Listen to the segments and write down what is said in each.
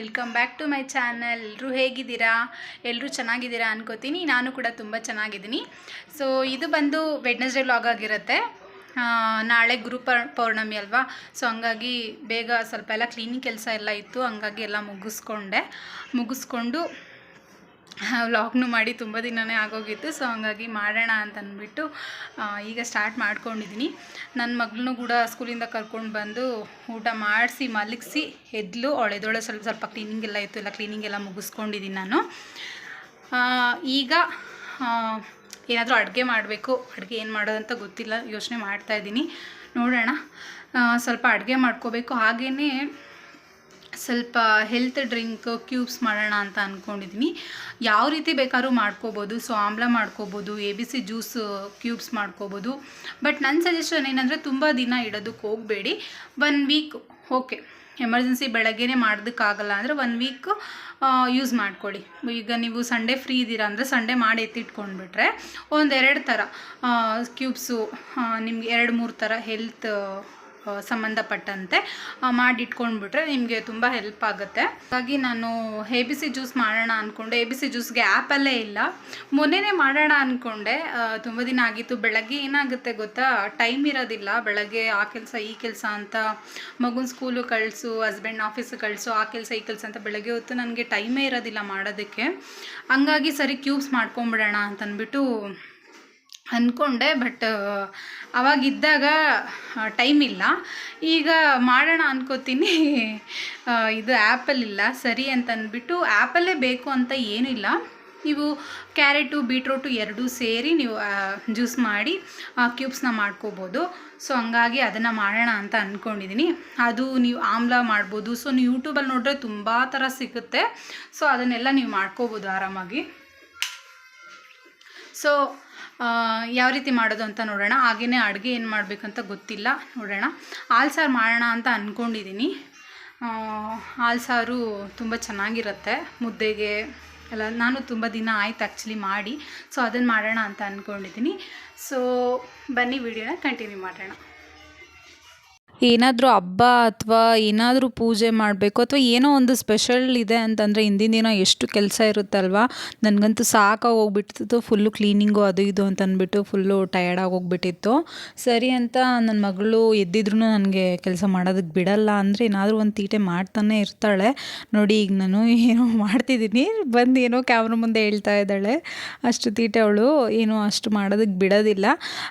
Welcome back to my channel. ಎಲ್ಲರೂ ಹೇಗಿದ್ದೀರಾ? ಎಲ್ಲರೂ ಚೆನ್ನಾಗಿದ್ದೀರಾ ಅನ್ಕೋತೀನಿ. ನಾನು ಕೂಡ ತುಂಬ ಚೆನ್ನಾಗಿದ್ದೀನಿ. ಸೊ ಇದು ಬಂದು ವೆಡ್ನೆಸ್ಡೇ ಲಾಗ್ ಆಗಿರುತ್ತೆ. ನಾಳೆ ಗುರು ಪೌರ್- ಪೌರ್ಣಮಿ ಅಲ್ವಾ? ಸೊ ಹಂಗಾಗಿ ಬೇಗ ಸ್ವಲ್ಪ ಎಲ್ಲ ಕ್ಲೀನಿಂಗ್ ಕೆಲಸ ಎಲ್ಲ ಇತ್ತು. ಹಂಗಾಗಿ ಎಲ್ಲ ಮುಗಿಸ್ಕೊಂಡೆ. ಮುಗಿಸ್ಕೊಂಡು ವ್ಲಾಗ್ನು ಮಾಡಿ ತುಂಬ ದಿನವೇ ಆಗೋಗಿತ್ತು ಸೊ ಹಂಗಾಗಿ ಮಾಡೋಣ ಅಂತ ಅಂದ್ಬಿಟ್ಟು ಈಗ ಸ್ಟಾರ್ಟ್ ಮಾಡ್ಕೊಂಡಿದ್ದೀನಿ ನನ್ನ ಮಗಳನ್ನೂ ಕೂಡ ಸ್ಕೂಲಿಂದ ಕರ್ಕೊಂಡು ಬಂದು ಊಟ ಮಾಡಿಸಿ, ಮಲಗಿಸಿ, ಎದ್ಲು ಒಳೆದೊಳೆ ಸ್ವಲ್ಪ ಸ್ವಲ್ಪ ಕ್ಲೀನಿಂಗ್ ಎಲ್ಲ ಇತ್ತು, ಎಲ್ಲ ಕ್ಲೀನಿಂಗ್ ಎಲ್ಲ ಮುಗಿಸ್ಕೊಂಡಿದ್ದೀನಿ ನಾನು. ಈಗ ಏನಾದರೂ ಅಡುಗೆ ಮಾಡಬೇಕು. ಅಡುಗೆ ಏನು ಮಾಡೋದಂತ ಗೊತ್ತಿಲ್ಲ, ಯೋಚನೆ ಮಾಡ್ತಾಯಿದ್ದೀನಿ ನೋಡೋಣ. ಸ್ವಲ್ಪ ಅಡುಗೆ ಮಾಡ್ಕೋಬೇಕು. ಹಾಗೆಯೇ ಸ್ವಲ್ಪ ಹೆಲ್ತ್ ಡ್ರಿಂಕ್ ಕ್ಯೂಬ್ಸ್ ಮಾಡೋಣ ಅಂತ ಅಂದ್ಕೊಂಡಿದ್ದೀನಿ ಯಾವ ರೀತಿ ಬೇಕಾದ್ರೂ ಮಾಡ್ಕೋಬೋದು. ಸೊ ಆಮ್ಲ ಮಾಡ್ಕೋಬೋದು A B C juice cubes ಮಾಡ್ಕೋಬೋದು. ಬಟ್ ನನ್ನ ಸಜೆಷನ್ ಏನಂದರೆ ತುಂಬ ದಿನ ಇಡೋದಕ್ಕೆ ಹೋಗಬೇಡಿ. ಒನ್ ವೀಕ್ ಓಕೆ ಎಮರ್ಜೆನ್ಸಿ ಬೆಳಗ್ಗೆನೇ ಮಾಡೋದಕ್ಕಾಗಲ್ಲ ಅಂದರೆ ಒನ್ ವೀಕ್ ಯೂಸ್ ಮಾಡ್ಕೊಳ್ಳಿ. ಈಗ ನೀವು ಸಂಡೇ ಫ್ರೀ ಇದ್ದೀರಾ ಅಂದರೆ ಸಂಡೇ ಮಾಡಿ ಎತ್ತಿಟ್ಕೊಂಡ್ಬಿಟ್ರೆ ಒಂದೆರಡು ಥರ ಕ್ಯೂಬ್ಸು ನಿಮ್ಗೆ ಎರಡು ಮೂರು ಥರ ಹೆಲ್ತ್ ಸಂಬಂಧಪಟ್ಟಂತೆ ಮಾಡಿಟ್ಕೊಂಡ್ಬಿಟ್ರೆ ನಿಮಗೆ ತುಂಬ ಹೆಲ್ಪ್ ಆಗುತ್ತೆ. ಹಾಗಾಗಿ ನಾನು ಎ ಬಿ ಸಿ ಜ್ಯೂಸ್ ಮಾಡೋಣ ಅಂದ್ಕೊಂಡೆ ಎ ಬಿ ಸಿ ಜ್ಯೂಸ್ಗೆ ಆ್ಯಪಲ್ಲೇ ಇಲ್ಲ. ಮೊನ್ನೆನೇ ಮಾಡೋಣ ಅಂದ್ಕೊಂಡೆ ತುಂಬ ದಿನ ಆಗಿತ್ತು. ಬೆಳಗ್ಗೆ ಏನಾಗುತ್ತೆ ಗೊತ್ತಾ? ಟೈಮ್ ಇರೋದಿಲ್ಲ. ಬೆಳಗ್ಗೆ ಆ ಕೆಲಸ, ಈ ಕೆಲಸ ಅಂತ ಮಗುನ ಸ್ಕೂಲು ಕಳಿಸು ಹಸ್ಬೆಂಡ್ ಆಫೀಸ್ ಕಳಿಸು, ಆ ಕೆಲಸ, ಈ ಕೆಲಸ ಅಂತ ಬೆಳಗ್ಗೆ ಹೊತ್ತು ನನಗೆ ಟೈಮೇ ಇರೋದಿಲ್ಲ ಮಾಡೋದಕ್ಕೆ. ಹಂಗಾಗಿ ಸರಿ ಕ್ಯೂಬ್ಸ್ ಮಾಡ್ಕೊಂಬಿಡೋಣ ಅಂತಂದ್ಬಿಟ್ಟು ಅಂದ್ಕೊಂಡೆ ಬಟ್ ಅವಾಗಿದ್ದಾಗ ಟೈಮ್ ಇಲ್ಲ. ಈಗ ಮಾಡೋಣ ಅನ್ಕೋತೀನಿ. ಇದು ಆ್ಯಪಲ್ಲಿಲ್ಲ ಸರಿ ಅಂತ ಅಂದ್ಬಿಟ್ಟು ಆ್ಯಪಲ್ಲೇ ಬೇಕು ಅಂತ ಏನಿಲ್ಲ. ನೀವು ಕ್ಯಾರೆಟು ಬೀಟ್ರೋಟು ಎರಡೂ ಸೇರಿ ನೀವು ಜ್ಯೂಸ್ ಮಾಡಿ ಕ್ಯೂಬ್ಸ್ನ ಮಾಡ್ಕೋಬೋದು. ಸೊ ಹಂಗಾಗಿ ಅದನ್ನು ಮಾಡೋಣ ಅಂತ ಅಂದ್ಕೊಂಡಿದ್ದೀನಿ ಅದು ನೀವು ಆಮ್ಲ ಮಾಡ್ಬೋದು. ಸೊ ನೀವು ಯೂಟ್ಯೂಬಲ್ಲಿ ನೋಡಿದ್ರೆ ತುಂಬ ಥರ ಸಿಗುತ್ತೆ. ಸೊ ಅದನ್ನೆಲ್ಲ ನೀವು ಮಾಡ್ಕೋಬೋದು ಆರಾಮಾಗಿ. ಸೊ ಯಾವ ರೀತಿ ಮಾಡೋದು ಅಂತ ನೋಡೋಣ. ಹಾಗೆಯೇ ಅಡುಗೆ ಏನು ಮಾಡಬೇಕಂತ ಗೊತ್ತಿಲ್ಲ. ನೋಡೋಣ. ಹಾಲು ಸಾರು ಮಾಡೋಣ ಅಂತ ಅಂದ್ಕೊಂಡಿದ್ದೀನಿ ಹಾಲು ಸಾರು ತುಂಬ ಚೆನ್ನಾಗಿರುತ್ತೆ. ಮುದ್ದೆಗೆ ಎಲ್ಲ, ನಾನು ತುಂಬ ದಿನ ಆಯ್ತು ಆ್ಯಕ್ಚುಲಿ ಮಾಡಿ. ಸೊ ಅದನ್ನು ಮಾಡೋಣ ಅಂತ ಅಂದ್ಕೊಂಡಿದ್ದೀನಿ ಸೊ ಬನ್ನಿ, ವಿಡಿಯೋನ ಕಂಟಿನ್ಯೂ ಮಾಡೋಣ. ಏನಾದರೂ ಹಬ್ಬ ಅಥವಾ ಏನಾದರೂ ಪೂಜೆ ಮಾಡಬೇಕು ಅಥವಾ ಏನೋ ಒಂದು ಸ್ಪೆಷಲ್ ಇದೆ ಅಂತಂದರೆ ಹಿಂದಿನ ದಿನ ಎಷ್ಟು ಕೆಲಸ ಇರುತ್ತಲ್ವಾ? ನನಗಂತೂ ಸಾಕಾಗಿ ಹೋಗ್ಬಿಟ್ಟಿತ್ತು. ಫುಲ್ಲು ಕ್ಲೀನಿಂಗು ಅದು ಇದು ಅಂತ ಅಂದ್ಬಿಟ್ಟು ಫುಲ್ಲು ಟಯರ್ಡಾಗಿ ಹೋಗ್ಬಿಟ್ಟಿತ್ತು. ಸರಿ ಅಂತ ನನ್ನ ಮಗಳು ಎದ್ದಿದ್ರು ನನಗೆ ಕೆಲಸ ಮಾಡೋದಕ್ಕೆ ಬಿಡಲ್ಲ ಅಂದರೆ ಏನಾದರೂ ಒಂದು ತೀಟೆ ಮಾಡ್ತಾನೆ ಇರ್ತಾಳೆ. ನೋಡಿ ಈಗ ನಾನು ಏನೋ ಮಾಡ್ತಿದ್ದೀನಿ. ಬಂದು ಏನೋ ಕ್ಯಾಮ್ರಾ ಮುಂದೆ ಹೇಳ್ತಾ ಇದ್ದಾಳೆ. ಅಷ್ಟು ತೀಟೆ ಅವಳು ಏನೋ ಅಷ್ಟು ಮಾಡೋದಕ್ಕೆ ಬಿಡೋದಿಲ್ಲ.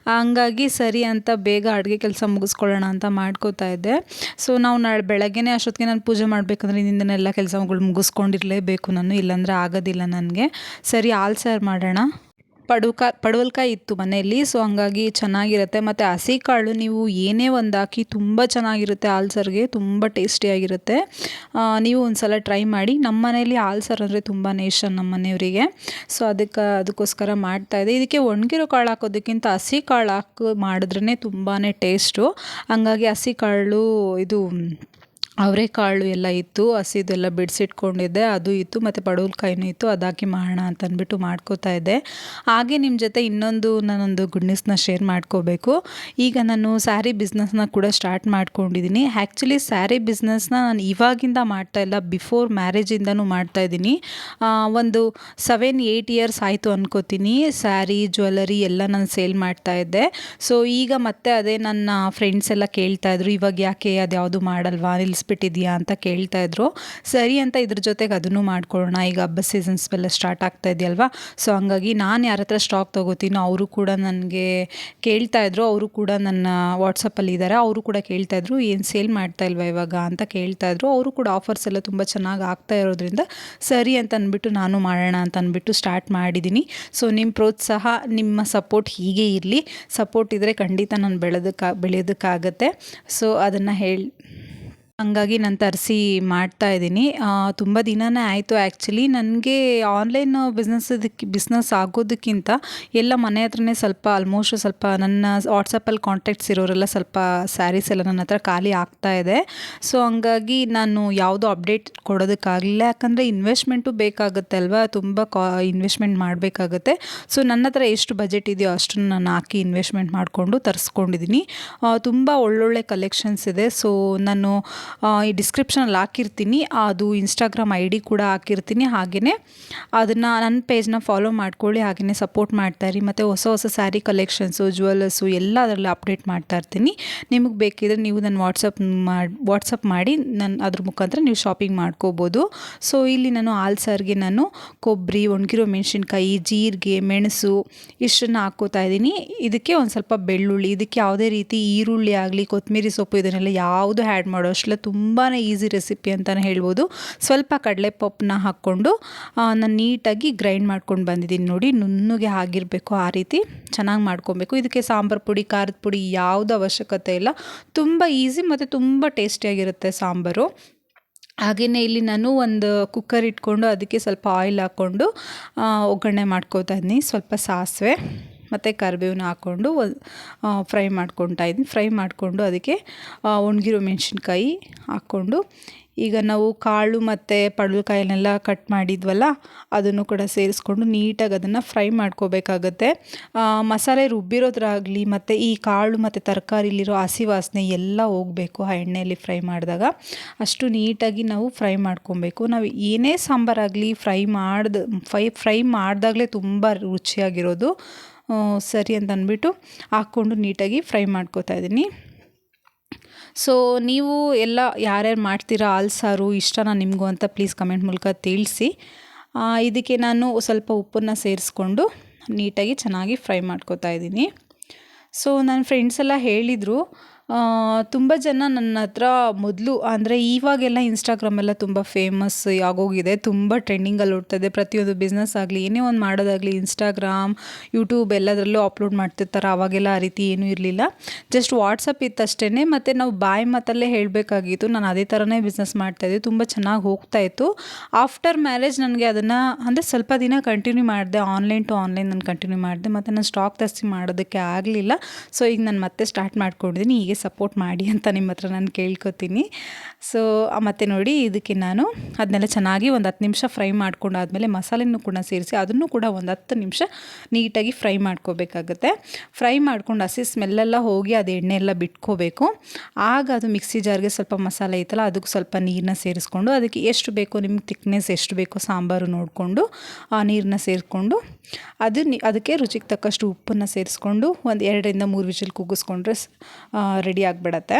ಹಂಗಾಗಿ ಸರಿ ಅಂತ ಬೇಗ ಅಡುಗೆ ಕೆಲಸ ಮುಗಿಸ್ಕೊಳ್ಳೋಣ ಅಂತ ಮಾಡ್ಕೋತಾ ಇದ್ದೆ. ಸೊ ನಾವು ನಾಳೆ ಬೆಳಗ್ಗೆನೇ ಅಷ್ಟೊತ್ತಿಗೆ ನಾನು ಪೂಜೆ ಮಾಡಬೇಕಂದ್ರೆ ಇಂದಿನ ಎಲ್ಲ ಕೆಲಸಗಳು ಮುಗಿಸ್ಕೊಂಡಿರಲೇಬೇಕು ನಾನು, ಇಲ್ಲಾಂದರೆ ಆಗೋದಿಲ್ಲ ನನಗೆ. ಸರಿ ಆಲ್ಸರ್ ಸಾರು ಮಾಡೋಣ? ಪಡುಕ, ಪಡವಲ್ಕಾಯಿ ಇತ್ತು ಮನೆಯಲ್ಲಿ. ಸೊ ಹಂಗಾಗಿ ಚೆನ್ನಾಗಿರುತ್ತೆ. ಮತ್ತು ಹಸಿ ಕಾಳು ನೀವು ಏನೇ ಒಂದು ಹಾಕಿ ತುಂಬ ಚೆನ್ನಾಗಿರುತ್ತೆ. ಹಾಲು ಸಾರಿಗೆ ತುಂಬ ಟೇಸ್ಟಿಯಾಗಿರುತ್ತೆ. ನೀವು ಒಂದು ಸಲ ಟ್ರೈ ಮಾಡಿ. ನಮ್ಮ ಮನೆಯಲ್ಲಿ ಆಲ್ಸರ್ ಸಾರು ಅಂದರೆ ತುಂಬಾ ಇಷ್ಟ ನಮ್ಮ ಮನೆಯವರಿಗೆ. ಸೊ ಅದಕ್ಕೆ, ಅದಕ್ಕೋಸ್ಕರ ಮಾಡ್ತಾಯಿದ್ದೆ ಇದಕ್ಕೆ ಒಣಗಿರೋ ಕಾಳು ಹಾಕೋದಕ್ಕಿಂತ ಹಸಿ ಕಾಳು ಹಾಕಿ ಮಾಡಿದ್ರೇ ತುಂಬಾ ಟೇಸ್ಟು. ಹಂಗಾಗಿ ಹಸಿ ಕಾಳು ಇದು ಅವರೆಕಾಳು ಎಲ್ಲ ಇತ್ತು ಹಸಿದೆಲ್ಲ ಬಿಡಿಸಿಟ್ಕೊಂಡಿದ್ದೆ, ಅದು ಇತ್ತು, ಮತ್ತು ಪಡುವಲ್ಕಾಯಿನೂ ಇತ್ತು, ಅದು ಹಾಕಿ ಮಾಡೋಣ ಅಂತ ಅಂದ್ಬಿಟ್ಟು ಮಾಡ್ಕೋತಾ ಇದ್ದೆ. ಹಾಗೆ ನಿಮ್ಮ ಜೊತೆ ಇನ್ನೊಂದು ನಾನೊಂದು ಗುಡ್ ನ್ಯೂಸ್ನ ಶೇರ್ ಮಾಡ್ಕೋಬೇಕು. ಈಗ ನಾನು ಸ್ಯಾರಿ ಬಿಸ್ನೆಸ್ನ ಕೂಡ ಸ್ಟಾರ್ಟ್ ಮಾಡ್ಕೊಂಡಿದ್ದೀನಿ ಆ್ಯಕ್ಚುಲಿ ಸ್ಯಾರಿ ಬಿಸ್ನೆಸ್ನ ನಾನು ಇವಾಗಿಂದ ಮಾಡ್ತಾ ಇಲ್ಲ ಬಿಫೋರ್ ಮ್ಯಾರೇಜಿಂದನೂ ಮಾಡ್ತಾ ಇದ್ದೀನಿ ಒಂದು ಸೆವೆನ್ ಏಯ್ಟ್ ಇಯರ್ಸ್ ಆಯಿತು ಅನ್ಕೋತೀನಿ. ಸ್ಯಾರಿ ಜ್ಯುವೆಲರಿ ಎಲ್ಲ ನಾನು ಸೇಲ್ ಮಾಡ್ತಾ ಇದ್ದೆ. ಸೊ ಈಗ ಮತ್ತೆ ಅದೇ ನನ್ನ ಫ್ರೆಂಡ್ಸ್ ಎಲ್ಲ ಕೇಳ್ತಾ ಇದ್ರು, ಇವಾಗ ಯಾಕೆ ಅದು ಯಾವುದು ಮಾಡಲ್ವಾ ನಿಲ್ಲಿಸ್ಬಿಟ್ಟಿದ್ಯಾ ಅಂತ ಕೇಳ್ತಾ ಇದ್ರು. ಸರಿ ಅಂತ ಇದ್ರ ಜೊತೆಗೆ ಅದನ್ನು ಮಾಡ್ಕೊಳ್ಳೋಣ. ಈಗ ಹಬ್ಬ ಸೀಸನ್ಸ್ ಎಲ್ಲ ಸ್ಟಾರ್ಟ್ ಆಗ್ತಾ ಇದೆಯಲ್ವಾ? ಸೊ ಹಂಗಾಗಿ ನಾನು ಯಾರ ಹತ್ರ ಸ್ಟಾಕ್ ತೊಗೋತೀನೋ ಅವರು ಕೂಡ ನನಗೆ ಕೇಳ್ತಾ ಇದ್ರು. ಅವರು ಕೂಡ ನನ್ನ ವಾಟ್ಸಪ್ಪಲ್ಲಿ ಇದ್ದಾರೆ ಅವರು ಕೂಡ ಕೇಳ್ತಾ ಇದ್ರು. ಏನು ಸೇಲ್ ಮಾಡ್ತಾ ಇಲ್ವಾ ಇವಾಗ ಅಂತ ಕೇಳ್ತಾ ಇದ್ರು. ಅವರು ಕೂಡ ಆಫರ್ಸ್ ಎಲ್ಲ ತುಂಬ ಚೆನ್ನಾಗಿ ಆಗ್ತಾ ಇರೋದ್ರಿಂದ ಸರಿ ಅಂತ ಅಂದ್ಬಿಟ್ಟು ನಾನು ಮಾಡೋಣ ಅಂತ ಅಂದ್ಬಿಟ್ಟು ಸ್ಟಾರ್ಟ್ ಮಾಡಿದ್ದೀನಿ ಸೊ ನಿಮ್ಮ ಪ್ರೋತ್ಸಾಹ, ನಿಮ್ಮ ಸಪೋರ್ಟ್ ಹೀಗೆ ಇರಲಿ. ಸಪೋರ್ಟ್ ಇದ್ದರೆ ಖಂಡಿತ ನಾನು ಬೆಳೆದಕ್ಕೆ, ಬೆಳೆಯೋದಕ್ಕಾಗತ್ತೆ. ಸೊ ಅದನ್ನು ಹೇಳಿ ಹಂಗಾಗಿ ನಾನು ತರಿಸಿ ಮಾಡ್ತಾ ಇದ್ದೀನಿ. ತುಂಬ ದಿನನೇ ಆಯಿತು ಆ್ಯಕ್ಚುಲಿ ನನಗೆ ಆನ್ಲೈನ್ ಬಿಸ್ನೆಸ್ ಇದಕ್ಕೆ ಬಿಸ್ನೆಸ್ ಆಗೋದಕ್ಕಿಂತ ಎಲ್ಲ ಮನೆ ಹತ್ರನೇ ಸ್ವಲ್ಪ ಆಲ್ಮೋಸ್ಟ್ ಸ್ವಲ್ಪ ನನ್ನ ವಾಟ್ಸಪ್ಪಲ್ಲಿ ಕಾಂಟ್ಯಾಕ್ಟ್ಸ್ ಇರೋರೆಲ್ಲ ಸ್ವಲ್ಪ ಸ್ಯಾರೀಸ್ ಎಲ್ಲ ನನ್ನ ಹತ್ರ ಖಾಲಿ ಆಗ್ತಾ ಇದೆ. ಸೊ ಹಂಗಾಗಿ ನಾನು ಯಾವುದು ಅಪ್ಡೇಟ್ ಕೊಡೋದಕ್ಕಾಗಲಿಲ್ಲ. ಯಾಕಂದರೆ ಇನ್ವೆಸ್ಟ್ಮೆಂಟು ಬೇಕಾಗುತ್ತೆ ಅಲ್ವಾ? ತುಂಬ ಕಾ ಇನ್ವೆಸ್ಟ್ಮೆಂಟ್ ಮಾಡಬೇಕಾಗುತ್ತೆ. ಸೊ ನನ್ನ ಹತ್ರ ಎಷ್ಟು ಬಜೆಟ್ ಇದೆಯೋ ಅಷ್ಟನ್ನು ನಾನು ಹಾಕಿ ಇನ್ವೆಸ್ಟ್ಮೆಂಟ್ ಮಾಡಿಕೊಂಡು ತರಿಸ್ಕೊಂಡಿದ್ದೀನಿ. ತುಂಬ ಒಳ್ಳೊಳ್ಳೆ ಕಲೆಕ್ಷನ್ಸ್ ಇದೆ. ಸೊ ನಾನು ಈ ಡಿಸ್ಕ್ರಿಪ್ಷನಲ್ಲಿ ಹಾಕಿರ್ತೀನಿ. ಅದು ಇನ್ಸ್ಟಾಗ್ರಾಮ್ ಐ ಡಿ ಕೂಡ ಹಾಕಿರ್ತೀನಿ. ಹಾಗೆಯೇ ಅದನ್ನು ನನ್ನ ಪೇಜ್ನ ಫಾಲೋ ಮಾಡ್ಕೊಳ್ಳಿ. ಹಾಗೆಯೇ ಸಪೋರ್ಟ್ ಮಾಡ್ತಾಯಿರಿ ಮತ್ತು ಹೊಸ ಹೊಸ ಸ್ಯಾರಿ ಕಲೆಕ್ಷನ್ಸು ಜ್ಯುವೆಲ್ಲರ್ಸು ಎಲ್ಲ ಅದರಲ್ಲಿ ಅಪ್ಡೇಟ್ ಮಾಡ್ತಾ ಇರ್ತೀನಿ. ನಿಮಗೆ ಬೇಕಿದ್ರೆ ನೀವು ನನ್ನ ವಾಟ್ಸಪ್ ಮಾಡಿ ವಾಟ್ಸಪ್ ಮಾಡಿ ನನ್ನ ಅದ್ರ ಮುಖಾಂತರ ನೀವು ಶಾಪಿಂಗ್ ಮಾಡ್ಕೋಬೋದು. ಸೊ ಇಲ್ಲಿ ನಾನು ಆಲ್ಸಾರ್ಗೆ ಸಾರಿಗೆ ನಾನು ಕೊಬ್ಬರಿ, ಒಣಗಿರೋ ಮೆಣಸಿನ್ಕಾಯಿ, ಜೀರಿಗೆ, ಮೆಣಸು ಇಷ್ಟನ್ನು ಹಾಕೋತಾ ಇದ್ದೀನಿ. ಇದಕ್ಕೆ ಒಂದು ಸ್ವಲ್ಪ ಬೆಳ್ಳುಳ್ಳಿ, ಇದಕ್ಕೆ ಯಾವುದೇ ರೀತಿ ಈರುಳ್ಳಿ ಆಗಲಿ ಕೊತ್ತಂಬರಿ ಸೊಪ್ಪು ಇದನ್ನೆಲ್ಲ ಯಾವುದು ಆ್ಯಡ್ ಮಾಡೋ ಅಷ್ಟಲ್ಲ ತುಂಬಾ ಈಸಿ ರೆಸಿಪಿ ಅಂತಲೇ ಹೇಳ್ಬೋದು. ಸ್ವಲ್ಪ ಕಡಲೆ ಕಡಲೆಪಪ್ಪನ್ನ ಹಾಕ್ಕೊಂಡು ನಾನು ನೀಟಾಗಿ ಗ್ರೈಂಡ್ ಮಾಡ್ಕೊಂಡು ಬಂದಿದ್ದೀನಿ ನೋಡಿ, ನುಣ್ಣಗೆ ಆಗಿರಬೇಕು ಆ ರೀತಿ. ಚೆನ್ನಾಗಿ ಮಾಡ್ಕೊಬೇಕು. ಇದಕ್ಕೆ ಸಾಂಬಾರು ಪುಡಿ, ಖಾರದ ಪುಡಿ ಯಾವುದು ಅವಶ್ಯಕತೆ ಇಲ್ಲ. ತುಂಬ ಈಸಿ ಮತ್ತು ತುಂಬ ಟೇಸ್ಟಿಯಾಗಿರುತ್ತೆ ಸಾಂಬಾರು. ಹಾಗೆಯೇ ಇಲ್ಲಿ ನಾನು ಒಂದು ಕುಕ್ಕರ್ ಇಟ್ಕೊಂಡು, ಅದಕ್ಕೆ ಸ್ವಲ್ಪ ಆಯಿಲ್ ಹಾಕ್ಕೊಂಡು ಒಗ್ಗರಣೆ ಮಾಡ್ಕೋತಾ ಇದ್ದೀನಿ. ಸ್ವಲ್ಪ ಸಾಸಿವೆ. ಮತ್ತು ಕರಿಬೇವನ್ನ ಹಾಕ್ಕೊಂಡು ಫ್ರೈ ಮಾಡ್ಕೊತಾ ಇದ್ದೀನಿ ಫ್ರೈ ಮಾಡಿಕೊಂಡು ಅದಕ್ಕೆ ಒಣಗಿರೋ ಮೆಣಸಿನ್ಕಾಯಿ ಹಾಕ್ಕೊಂಡು, ಈಗ ನಾವು ಕಾಳು ಮತ್ತು ಪಡಲಕಾಯನ್ನೆಲ್ಲ ಕಟ್ ಮಾಡಿದ್ವಲ್ಲ, ಅದನ್ನು ಕೂಡ ಸೇರಿಸ್ಕೊಂಡು ನೀಟಾಗಿ ಅದನ್ನು ಫ್ರೈ ಮಾಡ್ಕೋಬೇಕಾಗತ್ತೆ. ಮಸಾಲೆ ರುಬ್ಬಿರೋದ್ರಾಗಲಿ ಮತ್ತು ಈ ಕಾಳು ಮತ್ತು ತರಕಾರಿಲಿರೋ ಹಸಿ ವಾಸನೆ ಎಲ್ಲ ಹೋಗಬೇಕು ಆ ಎಣ್ಣೆಯಲ್ಲಿ ಫ್ರೈ ಮಾಡಿದಾಗ. ಅಷ್ಟು ನೀಟಾಗಿ ನಾವು ಫ್ರೈ ಮಾಡ್ಕೊಬೇಕು ನಾವು ಏನೇ ಸಾಂಬಾರಾಗಲಿ ಫ್ರೈ ಮಾಡ್ದ, ಫ್ರೈ ಫ್ರೈ ಮಾಡಿದಾಗಲೇ ತುಂಬ ರುಚಿಯಾಗಿರೋದು. ಸರಿ ಅಂತ ಅಂದ್ಬಿಟ್ಟು ಹಾಕ್ಕೊಂಡು ನೀಟಾಗಿ ಫ್ರೈ ಮಾಡ್ಕೋತಾ ಇದ್ದೀನಿ. ಸೊ ನೀವು ಎಲ್ಲ ಯಾರ್ಯಾರು ಮಾಡ್ತೀರಾ, ಹಾಲು, ಸಾರು, ಇಷ್ಟನಾ ನಿಮಗೂ ಅಂತ ಪ್ಲೀಸ್ ಕಮೆಂಟ್ ಮೂಲಕ ತಿಳಿಸಿ. ಇದಕ್ಕೆ ನಾನು ಸ್ವಲ್ಪ ಉಪ್ಪನ್ನು ಸೇರಿಸ್ಕೊಂಡು ನೀಟಾಗಿ ಚೆನ್ನಾಗಿ ಫ್ರೈ ಮಾಡ್ಕೋತಾ ಇದ್ದೀನಿ. ಸೊ ನನ್ನ ಫ್ರೆಂಡ್ಸ್ ಎಲ್ಲ ಹೇಳಿದರು ತುಂಬ ಜನ ನನ್ನ ಹತ್ರ ಮೊದಲು, ಅಂದರೆ ಇವಾಗೆಲ್ಲ ಇನ್ಸ್ಟಾಗ್ರಾಮೆಲ್ಲ ತುಂಬ ಫೇಮಸ್ ಆಗೋಗಿದೆ, ತುಂಬ ಟ್ರೆಂಡಿಂಗಲ್ಲಿ ಓಡ್ತದೆ ಪ್ರತಿಯೊಂದು ಬಿಸ್ನೆಸ್ ಆಗಲಿ, ಏನೇ ಒಂದು ಮಾಡೋದಾಗಲಿ ಇನ್ಸ್ಟಾಗ್ರಾಮ್ ಯೂಟ್ಯೂಬ್ ಎಲ್ಲದರಲ್ಲೂ ಅಪ್ಲೋಡ್ ಮಾಡ್ತಿರ್ತಾರೆ. ಆವಾಗೆಲ್ಲ ಆ ರೀತಿ ಏನೂ ಇರಲಿಲ್ಲ. ಜಸ್ಟ್ ವಾಟ್ಸಪ್ ಇತ್ತಷ್ಟೇ ಮತ್ತು ನಾವು ಬಾಯಿ ಮಾತಲ್ಲೇ ಹೇಳಬೇಕಾಗಿತ್ತು. ನಾನು ಅದೇ ಥರನೇ ಬಿಸ್ನೆಸ್ ಮಾಡ್ತಾಯಿದ್ದೆ ತುಂಬ ಚೆನ್ನಾಗಿ ಹೋಗ್ತಾ ಇತ್ತು. ಆಫ್ಟರ್ ಮ್ಯಾರೇಜ್ ನನಗೆ ಅದನ್ನು, ಅಂದರೆ ಸ್ವಲ್ಪ ದಿನ ಕಂಟಿನ್ಯೂ ಮಾಡಿದೆ. ಆನ್ಲೈನ್ ಟು ಆನ್ಲೈನ್ ನಾನು ಕಂಟಿನ್ಯೂ ಮಾಡಿದೆ. ಮತ್ತು ನಾನು ಸ್ಟಾಕ್ ಜಾಸ್ತಿ ಮಾಡೋದಕ್ಕೆ ಆಗಲಿಲ್ಲ. ಸೊ ಈಗ ನಾನು ಮತ್ತೆ ಸ್ಟಾರ್ಟ್ ಮಾಡ್ಕೊಂಡಿದ್ದೀನಿ. ಹೀಗೆ ಸಪೋರ್ಟ್ ಮಾಡಿ ಅಂತ ನಿಮ್ಮ ಹತ್ರ ನಾನು ಕೇಳ್ಕೊತೀನಿ. ಸೊ ಮತ್ತು ನೋಡಿ ಇದಕ್ಕೆ ನಾನು ಅದನ್ನೆಲ್ಲ ಚೆನ್ನಾಗಿ ಒಂದು ಹತ್ತು ನಿಮಿಷ ಫ್ರೈ ಮಾಡ್ಕೊಂಡಾದ್ಮೇಲೆ ಮಸಾಲೆನೂ ಕೂಡ ಸೇರಿಸಿ ಅದನ್ನು ಕೂಡ ಒಂದು ಹತ್ತು ನಿಮಿಷ ನೀಟಾಗಿ ಫ್ರೈ ಮಾಡ್ಕೋಬೇಕಾಗುತ್ತೆ. ಫ್ರೈ ಮಾಡ್ಕೊಂಡು ಹಸಿ ಸ್ಮೆಲ್ಲೆಲ್ಲ ಹೋಗಿ ಅದು ಎಣ್ಣೆ ಎಲ್ಲ ಬಿಟ್ಕೋಬೇಕು. ಆಗ ಅದು ಮಿಕ್ಸಿ ಜಾರ್ಗೆ ಸ್ವಲ್ಪ ಮಸಾಲೆ ಐತಲ್ಲ ಅದಕ್ಕೆ ಸ್ವಲ್ಪ ನೀರನ್ನ ಸೇರಿಸ್ಕೊಂಡು ಅದಕ್ಕೆ ಎಷ್ಟು ಬೇಕೋ ನಿಮ್ಗೆ ತಿಕ್ನೆಸ್ ಎಷ್ಟು ಬೇಕೋ ಸಾಂಬಾರು ನೋಡಿಕೊಂಡು, ಆ ನೀರನ್ನ ಸೇರಿಕೊಂಡು ಅದು ಅದಕ್ಕೆ ರುಚಿಗೆ ತಕ್ಕಷ್ಟು ಉಪ್ಪನ್ನು ಸೇರಿಸ್ಕೊಂಡು ಒಂದು ಎರಡರಿಂದ ಮೂರು ವಿಷಲ್ ಕೂಗಿಸ್ಕೊಂಡ್ರೆ ರೆಡಿ ಆಗಿಬಿಡತ್ತೆ.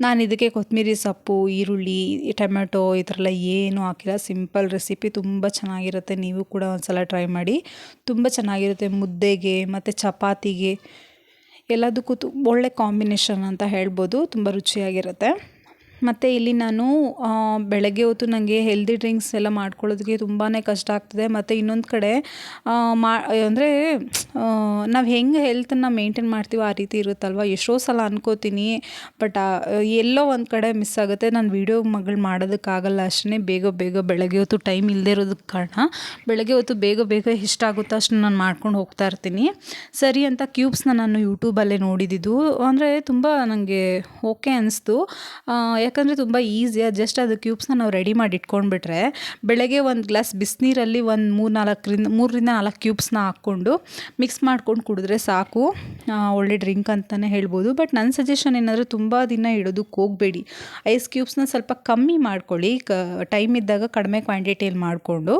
ನಾನು ಇದಕ್ಕೆ ಕೊತ್ತಂಬರಿ ಸೊಪ್ಪು, ಈರುಳ್ಳಿ ಟೊಮೆಟೊ ಈ ಥರ ಎಲ್ಲ ಏನೂ ಹಾಕಿಲ್ಲ. ಸಿಂಪಲ್ ರೆಸಿಪಿ ತುಂಬ ಚೆನ್ನಾಗಿರುತ್ತೆ. ನೀವು ಕೂಡ ಒಂದ್ಸಲ ಟ್ರೈ ಮಾಡಿ. ತುಂಬ ಚೆನ್ನಾಗಿರುತ್ತೆ ಮುದ್ದೆಗೆ ಮತ್ತು ಚಪಾತಿಗೆ. ಎಲ್ಲದಕ್ಕೂ ತು, ಒಳ್ಳೆ ಕಾಂಬಿನೇಷನ್ ಅಂತ ಹೇಳ್ಬೋದು. ತುಂಬ ರುಚಿಯಾಗಿರುತ್ತೆ. ಮತ್ತು ಇಲ್ಲಿ ನಾನು ಬೆಳಗ್ಗೆ ಹೊತ್ತು ನನಗೆ ಹೆಲ್ದಿ ಡ್ರಿಂಕ್ಸ್ ಎಲ್ಲ ಮಾಡ್ಕೊಳ್ಳೋದಕ್ಕೆ ತುಂಬಾ ಕಷ್ಟ ಆಗ್ತದೆ. ಮತ್ತು ಇನ್ನೊಂದು ಕಡೆ ಮಾ, ಅಂದರೆ ನಾವು ಹೆಂಗೆ ಹೆಲ್ತನ್ನು ಮೇಂಟೈನ್ ಮಾಡ್ತೀವೋ ಆ ರೀತಿ ಇರುತ್ತಲ್ವ? ಎಷ್ಟೋ ಸಲ ಅನ್ಕೋತೀನಿ ಬಟ್ ಎಲ್ಲೋ ಒಂದು ಕಡೆ ಮಿಸ್ ಆಗುತ್ತೆ. ನಾನು ವೀಡಿಯೋ ಮಗಳು ಮಾಡೋದಕ್ಕಾಗಲ್ಲ ಅಷ್ಟೇ ಬೇಗ ಬೇಗ ಬೆಳಗ್ಗೆ ಹೊತ್ತು ಟೈಮ್ ಇಲ್ಲದೆ ಇರೋದಕ್ಕೆ ಕಾರಣ. ಬೆಳಗ್ಗೆ ಹೊತ್ತು ಬೇಗ ಬೇಗ ಎಷ್ಟಾಗುತ್ತೋ ಅಷ್ಟು ನಾನು ಮಾಡ್ಕೊಂಡು ಹೋಗ್ತಾ ಇರ್ತೀನಿ. ಸರಿ ಅಂತ ಕ್ಯೂಬ್ಸ್ನ ನಾನು ಯೂಟ್ಯೂಬಲ್ಲೇ ನೋಡಿದ್ದು ಅಂದರೆ ತುಂಬ ನನಗೆ ಓಕೆ ಅನಿಸ್ತು. ಯಾಕಂದರೆ ತುಂಬ ಈಸಿಯಾಗಿ ಜಸ್ಟ್ ಅದು ಕ್ಯೂಬ್ಸ್ನ ನಾವು ರೆಡಿ ಮಾಡಿ ಇಟ್ಕೊಂಡ್ಬಿಟ್ರೆ, ಬೆಳಗ್ಗೆ ಒಂದು ಗ್ಲಾಸ್ ಬಿಸಿನೀರಲ್ಲಿ ಒಂದು ಮೂರು ನಾಲ್ಕರಿಂದ ಮೂರರಿಂದ ನಾಲ್ಕು ಕ್ಯೂಬ್ಸ್ನ ಹಾಕ್ಕೊಂಡು ಮಿಕ್ಸ್ ಮಾಡ್ಕೊಂಡು ಕುಡಿದ್ರೆ ಸಾಕು. ಒಳ್ಳೆ ಡ್ರಿಂಕ್ ಅಂತಲೇ ಹೇಳ್ಬೋದು. ಬಟ್ ನನ್ನ ಸಜೆಷನ್ ಏನಾದರೂ ತುಂಬ ದಿನ ಇಡೋದಕ್ಕೆ ಹೋಗಬೇಡಿ. ಐಸ್ ಕ್ಯೂಬ್ಸ್ನ ಸ್ವಲ್ಪ ಕಮ್ಮಿ ಮಾಡ್ಕೊಳ್ಳಿ. ಕ ಟೈಮ್ ಇದ್ದಾಗ ಕಡಿಮೆ ಕ್ವಾಂಟಿಟಿಯಲ್ಲಿ ಮಾಡಿಕೊಂಡು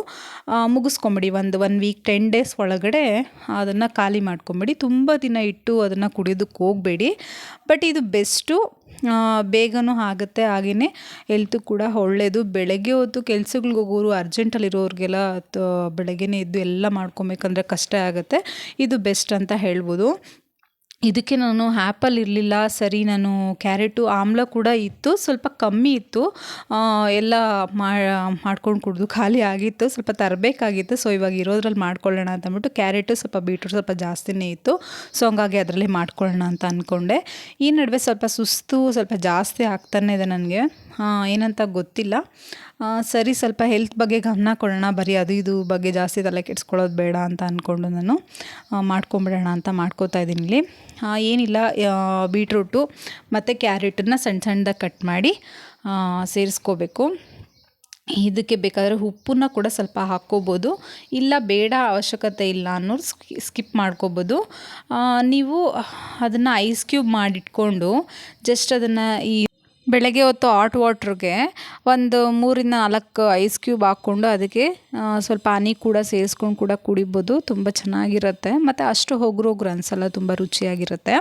ಮುಗಿಸ್ಕೊಂಬಿಡಿ. ಒಂದು ಒನ್ ವೀಕ್ ಟೆನ್ ಡೇಸ್ ಒಳಗಡೆ ಅದನ್ನು ಖಾಲಿ ಮಾಡ್ಕೊಂಬಿಡಿ. ತುಂಬ ದಿನ ಇಟ್ಟು ಅದನ್ನು ಕುಡಿಯೋದಕ್ಕೆ ಹೋಗಬೇಡಿ. ಬಟ್ ಇದು ಬೆಸ್ಟು ಬೇಗನೂ ಆಗುತ್ತೆ. ಹಾಗೆಯೇ ಹೆಲ್ತ್ ಕೂಡ ಒಳ್ಳೆಯದು ಬೆಳಗ್ಗೆ ಹೊತ್ತು ಕೆಲ್ಸಗಳಿಗೆ ಹೋಗೋರು, ಅರ್ಜೆಂಟಲ್ಲಿರೋರಿಗೆಲ್ಲ ಬೆಳಗ್ಗೆನೇ ಎದ್ದು ಎಲ್ಲ ಮಾಡ್ಕೊಬೇಕಂದ್ರೆ ಕಷ್ಟ ಆಗುತ್ತೆ. ಇದು ಬೆಸ್ಟ್ ಅಂತ ಹೇಳ್ಬೋದು. ಇದಕ್ಕೆ ನಾನು ಆ್ಯಪಲ್ ಇರಲಿಲ್ಲ. ಸರಿ, ನಾನು ಕ್ಯಾರೆಟು, ಆಮ್ಲ ಕೂಡ ಇತ್ತು. ಸ್ವಲ್ಪ ಕಮ್ಮಿ ಇತ್ತು. ಎಲ್ಲ ಮಾಡ್ಕೊಂಡು ಕುಡಿದು ಖಾಲಿ ಆಗಿತ್ತು. ಸ್ವಲ್ಪ ತರಬೇಕಾಗಿತ್ತು. ಸೊ, ಇವಾಗ ಇರೋದ್ರಲ್ಲಿ ಮಾಡ್ಕೊಳ್ಳೋಣ ಅಂತ ಅಂದ್ಬಿಟ್ಟು ಕ್ಯಾರೆಟು, ಸ್ವಲ್ಪ ಬೀಟ್ರೂಟ್ ಸ್ವಲ್ಪ ಜಾಸ್ತಿನೇ ಇತ್ತು. ಸೊ, ಹಂಗಾಗಿ ಅದರಲ್ಲಿ ಮಾಡ್ಕೊಳ್ಳೋಣ ಅಂತ ಅಂದ್ಕೊಂಡೆ ಈ ನಡುವೆ ಸ್ವಲ್ಪ ಸುಸ್ತು ಸ್ವಲ್ಪ ಜಾಸ್ತಿ ಆಗ್ತಾನೆ ಇದೆ ನನಗೆ. ಏನಂತ ಗೊತ್ತಿಲ್ಲ. ಸರಿ, ಸ್ವಲ್ಪ ಹೆಲ್ತ್ ಬಗ್ಗೆ ಗಮನ ಕೊಡೋಣ, ಬರೀ ಅದು ಇದು ಬಗ್ಗೆ ಜಾಸ್ತಿ ತಲೆ ಕೆಡಿಸ್ಕೊಳ್ಳೋದು ಬೇಡ ಅಂತ ಅಂದ್ಕೊಂಡು ನಾನು ಮಾಡ್ಕೊಂಬಿಡೋಣ ಅಂತ ಮಾಡ್ಕೋತಾ ಇದ್ದೀನಿ ಇಲ್ಲಿ. ಏನಿಲ್ಲ ಬೀಟ್ರೂಟು ಮತ್ತು ಕ್ಯಾರೆಟನ್ನು ಸಣ್ಣ ಸಣ್ಣದಾಗಿ ಕಟ್ ಮಾಡಿ ಸೇರಿಸ್ಕೋಬೇಕು. ಇದಕ್ಕೆ ಬೇಕಾದರೆ ಉಪ್ಪನ್ನ ಕೂಡ ಸ್ವಲ್ಪ ಹಾಕ್ಕೋಬೋದು. ಇಲ್ಲ, ಬೇಡ ಅವಶ್ಯಕತೆ ಇಲ್ಲ ಅನ್ನೋರು ಸ್ಕಿಪ್ ಮಾಡ್ಕೋಬೋದು. ನೀವು ಅದನ್ನು ಐಸ್ ಕ್ಯೂಬ್ ಮಾಡಿಟ್ಕೊಂಡು ಜಸ್ಟ್ ಅದನ್ನು ಈ ಬೆಳಗ್ಗೆ ಹೊತ್ತು ಹಾಟ್ ವಾಟ್ರಿಗೆ ಒಂದು ಮೂರಿಂದ ನಾಲ್ಕು ಐಸ್ ಕ್ಯೂಬ್ ಹಾಕ್ಕೊಂಡು ಅದಕ್ಕೆ ಸ್ವಲ್ಪ ಹನಿ ಕೂಡ ಸೇರಿಸ್ಕೊಂಡು ಕೂಡ ಕುಡಿಬೋದು. ತುಂಬ ಚೆನ್ನಾಗಿರುತ್ತೆ. ಮತ್ತು ಅಷ್ಟು ಹೋಗ್ರೋಗ್ರು ಹೋಗ್ರು ಅನಿಸಲ್ಲ ತುಂಬ ರುಚಿಯಾಗಿರುತ್ತೆ.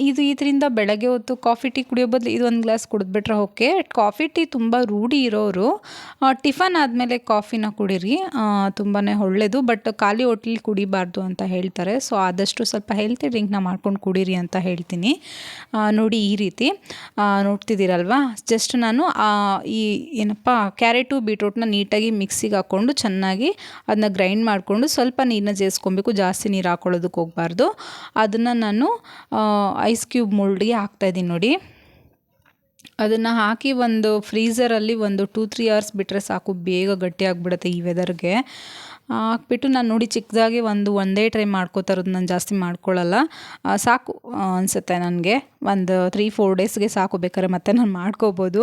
ಇದು ಇದರಿಂದ ಬೆಳಗ್ಗೆ ಹೊತ್ತು ಕಾಫಿ ಟೀ ಕುಡಿಯೋ ಬದಲು ಇದು ಒಂದು ಗ್ಲಾಸ್ ಕುಡಿದ್ಬಿಟ್ರೆ ಓಕೆ. ಕಾಫಿ ಟೀ ತುಂಬ ರೂಢಿ ಇರೋರು ಟಿಫನ್ ಆದಮೇಲೆ ಕಾಫಿನ ಕುಡೀರಿ. ತುಂಬಾ ಒಳ್ಳೆಯದು ಬಟ್ ಖಾಲಿ ಹೋಟ್ಲಿ ಕುಡಿಬಾರ್ದು ಅಂತ ಹೇಳ್ತಾರೆ. ಸೊ, ಆದಷ್ಟು ಸ್ವಲ್ಪ ಹೆಲ್ತಿ ಡ್ರಿಂಕ್ನ ಮಾಡ್ಕೊಂಡು ಕುಡೀರಿ ಅಂತ ಹೇಳ್ತೀನಿ. ನೋಡಿ ಈ ರೀತಿ. ನೋಡ್ತಿದ್ದೀರಲ್ವಾ? ಜಸ್ಟ್ ನಾನು ಈ ಏನಪ್ಪ, ಕ್ಯಾರೆಟು, ಬೀಟ್ರೂಟ್ನ ನೀಟಾಗಿ ಮಿಕ್ಸಿಗೆ ಹಾಕ್ಕೊಂಡು ಚೆನ್ನಾಗಿ ಅದನ್ನ ಗ್ರೈಂಡ್ ಮಾಡಿಕೊಂಡು ಸ್ವಲ್ಪ ನೀರನ್ನ ಜೇಸ್ಕೊಬೇಕು ಜಾಸ್ತಿ ನೀರು ಹಾಕೊಳ್ಳೋದಕ್ಕೆ ಹೋಗಬಾರ್ದು. ಅದನ್ನು ನಾನು ಐಸ್ ಕ್ಯೂಬ್ ಮೊಲ್ಡ್ಗೆ ಹಾಕ್ತಾಯಿದ್ದೀನಿ ನೋಡಿ. ಅದನ್ನು ಹಾಕಿ ಒಂದು ಫ್ರೀಝರಲ್ಲಿ ಒಂದು ಟೂ ತ್ರೀ ಅವರ್ಸ್ ಬಿಟ್ಟರೆ ಸಾಕು, ಬೇಗ ಗಟ್ಟಿ ಆಗಿಬಿಡುತ್ತೆ ಈ ವೆದರ್ಗೆ ಹಾಕ್ಬಿಟ್ಟು ನಾನು ನೋಡಿ ಚಿಕ್ಕದಾಗಿ ಒಂದು ಒಂದೇ ಟ್ರೈ ಮಾಡ್ಕೋತಾ ಇರೋದು ನಾನು ಜಾಸ್ತಿ ಮಾಡ್ಕೊಳ್ಳಲ್ಲ ಸಾಕು ಅನಿಸುತ್ತೆ ನನಗೆ. ಒಂದು ತ್ರೀ ಫೋರ್ ಡೇಸ್ಗೆ ಸಾಕು, ಬೇಕಾದ್ರೆ ಮತ್ತೆ ನಾನು ಮಾಡ್ಕೋಬೋದು.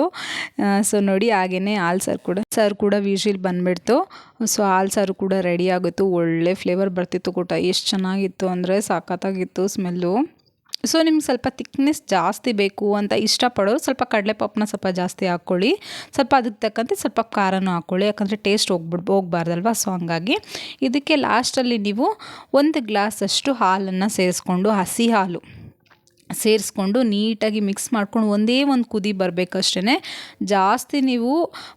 ಸೊ ನೋಡಿ ಹಾಗೇ ಹಾಲು ಸಾರು ಕೂಡ ಸಾರು ಕೂಡ ವಿಶಿಲ್ ಬಂದುಬಿಡ್ತು. ಸೊ ಹಾಲು ಸಾರು ಕೂಡ ರೆಡಿ ಆಗುತ್ತು, ಒಳ್ಳೆ ಫ್ಲೇವರ್ ಬರ್ತಿತ್ತು ಕೂಟ ಎಷ್ಟು ಚೆನ್ನಾಗಿತ್ತು ಅಂದರೆ ಸಾಕತ್ತಾಗಿತ್ತು ಸ್ಮೆಲ್ಲು ಸೊ ನಿಮ್ಗೆ ಸ್ವಲ್ಪ ತಿಕ್ನೆಸ್ ಜಾಸ್ತಿ ಬೇಕು ಅಂತ ಇಷ್ಟಪಡೋರು ಸ್ವಲ್ಪ ಕಡಲೆಪಪ್ಪನ ಸ್ವಲ್ಪ ಜಾಸ್ತಿ ಹಾಕ್ಕೊಳ್ಳಿ. ಸ್ವಲ್ಪ ಅದಕ್ಕೆ ತಕ್ಕಂತೆ ಸ್ವಲ್ಪ ಖಾರನೂ ಹಾಕ್ಕೊಳ್ಳಿ. ಯಾಕಂದರೆ ಟೇಸ್ಟ್ ಹೋಗ್ಬಿಡ್, ಹೋಗ್ಬಾರ್ದಲ್ವ? ಸೊ ಹಂಗಾಗಿ ಇದಕ್ಕೆ ಲಾಸ್ಟಲ್ಲಿ ನೀವು ಒಂದು ಗ್ಲಾಸಷ್ಟು ಹಾಲನ್ನು ಸೇರಿಸ್ಕೊಂಡು ಹಸಿ ಹಾಲು ಸೇರಿಸ್ಕೊಂಡು ನೀಟಾಗಿ ಮಿಕ್ಸ್ ಮಾಡ್ಕೊಂಡು ಒಂದೇ ಒಂದು ಕುದಿ ಬರಬೇಕಷ್ಟೇ ಜಾಸ್ತಿ ನೀವು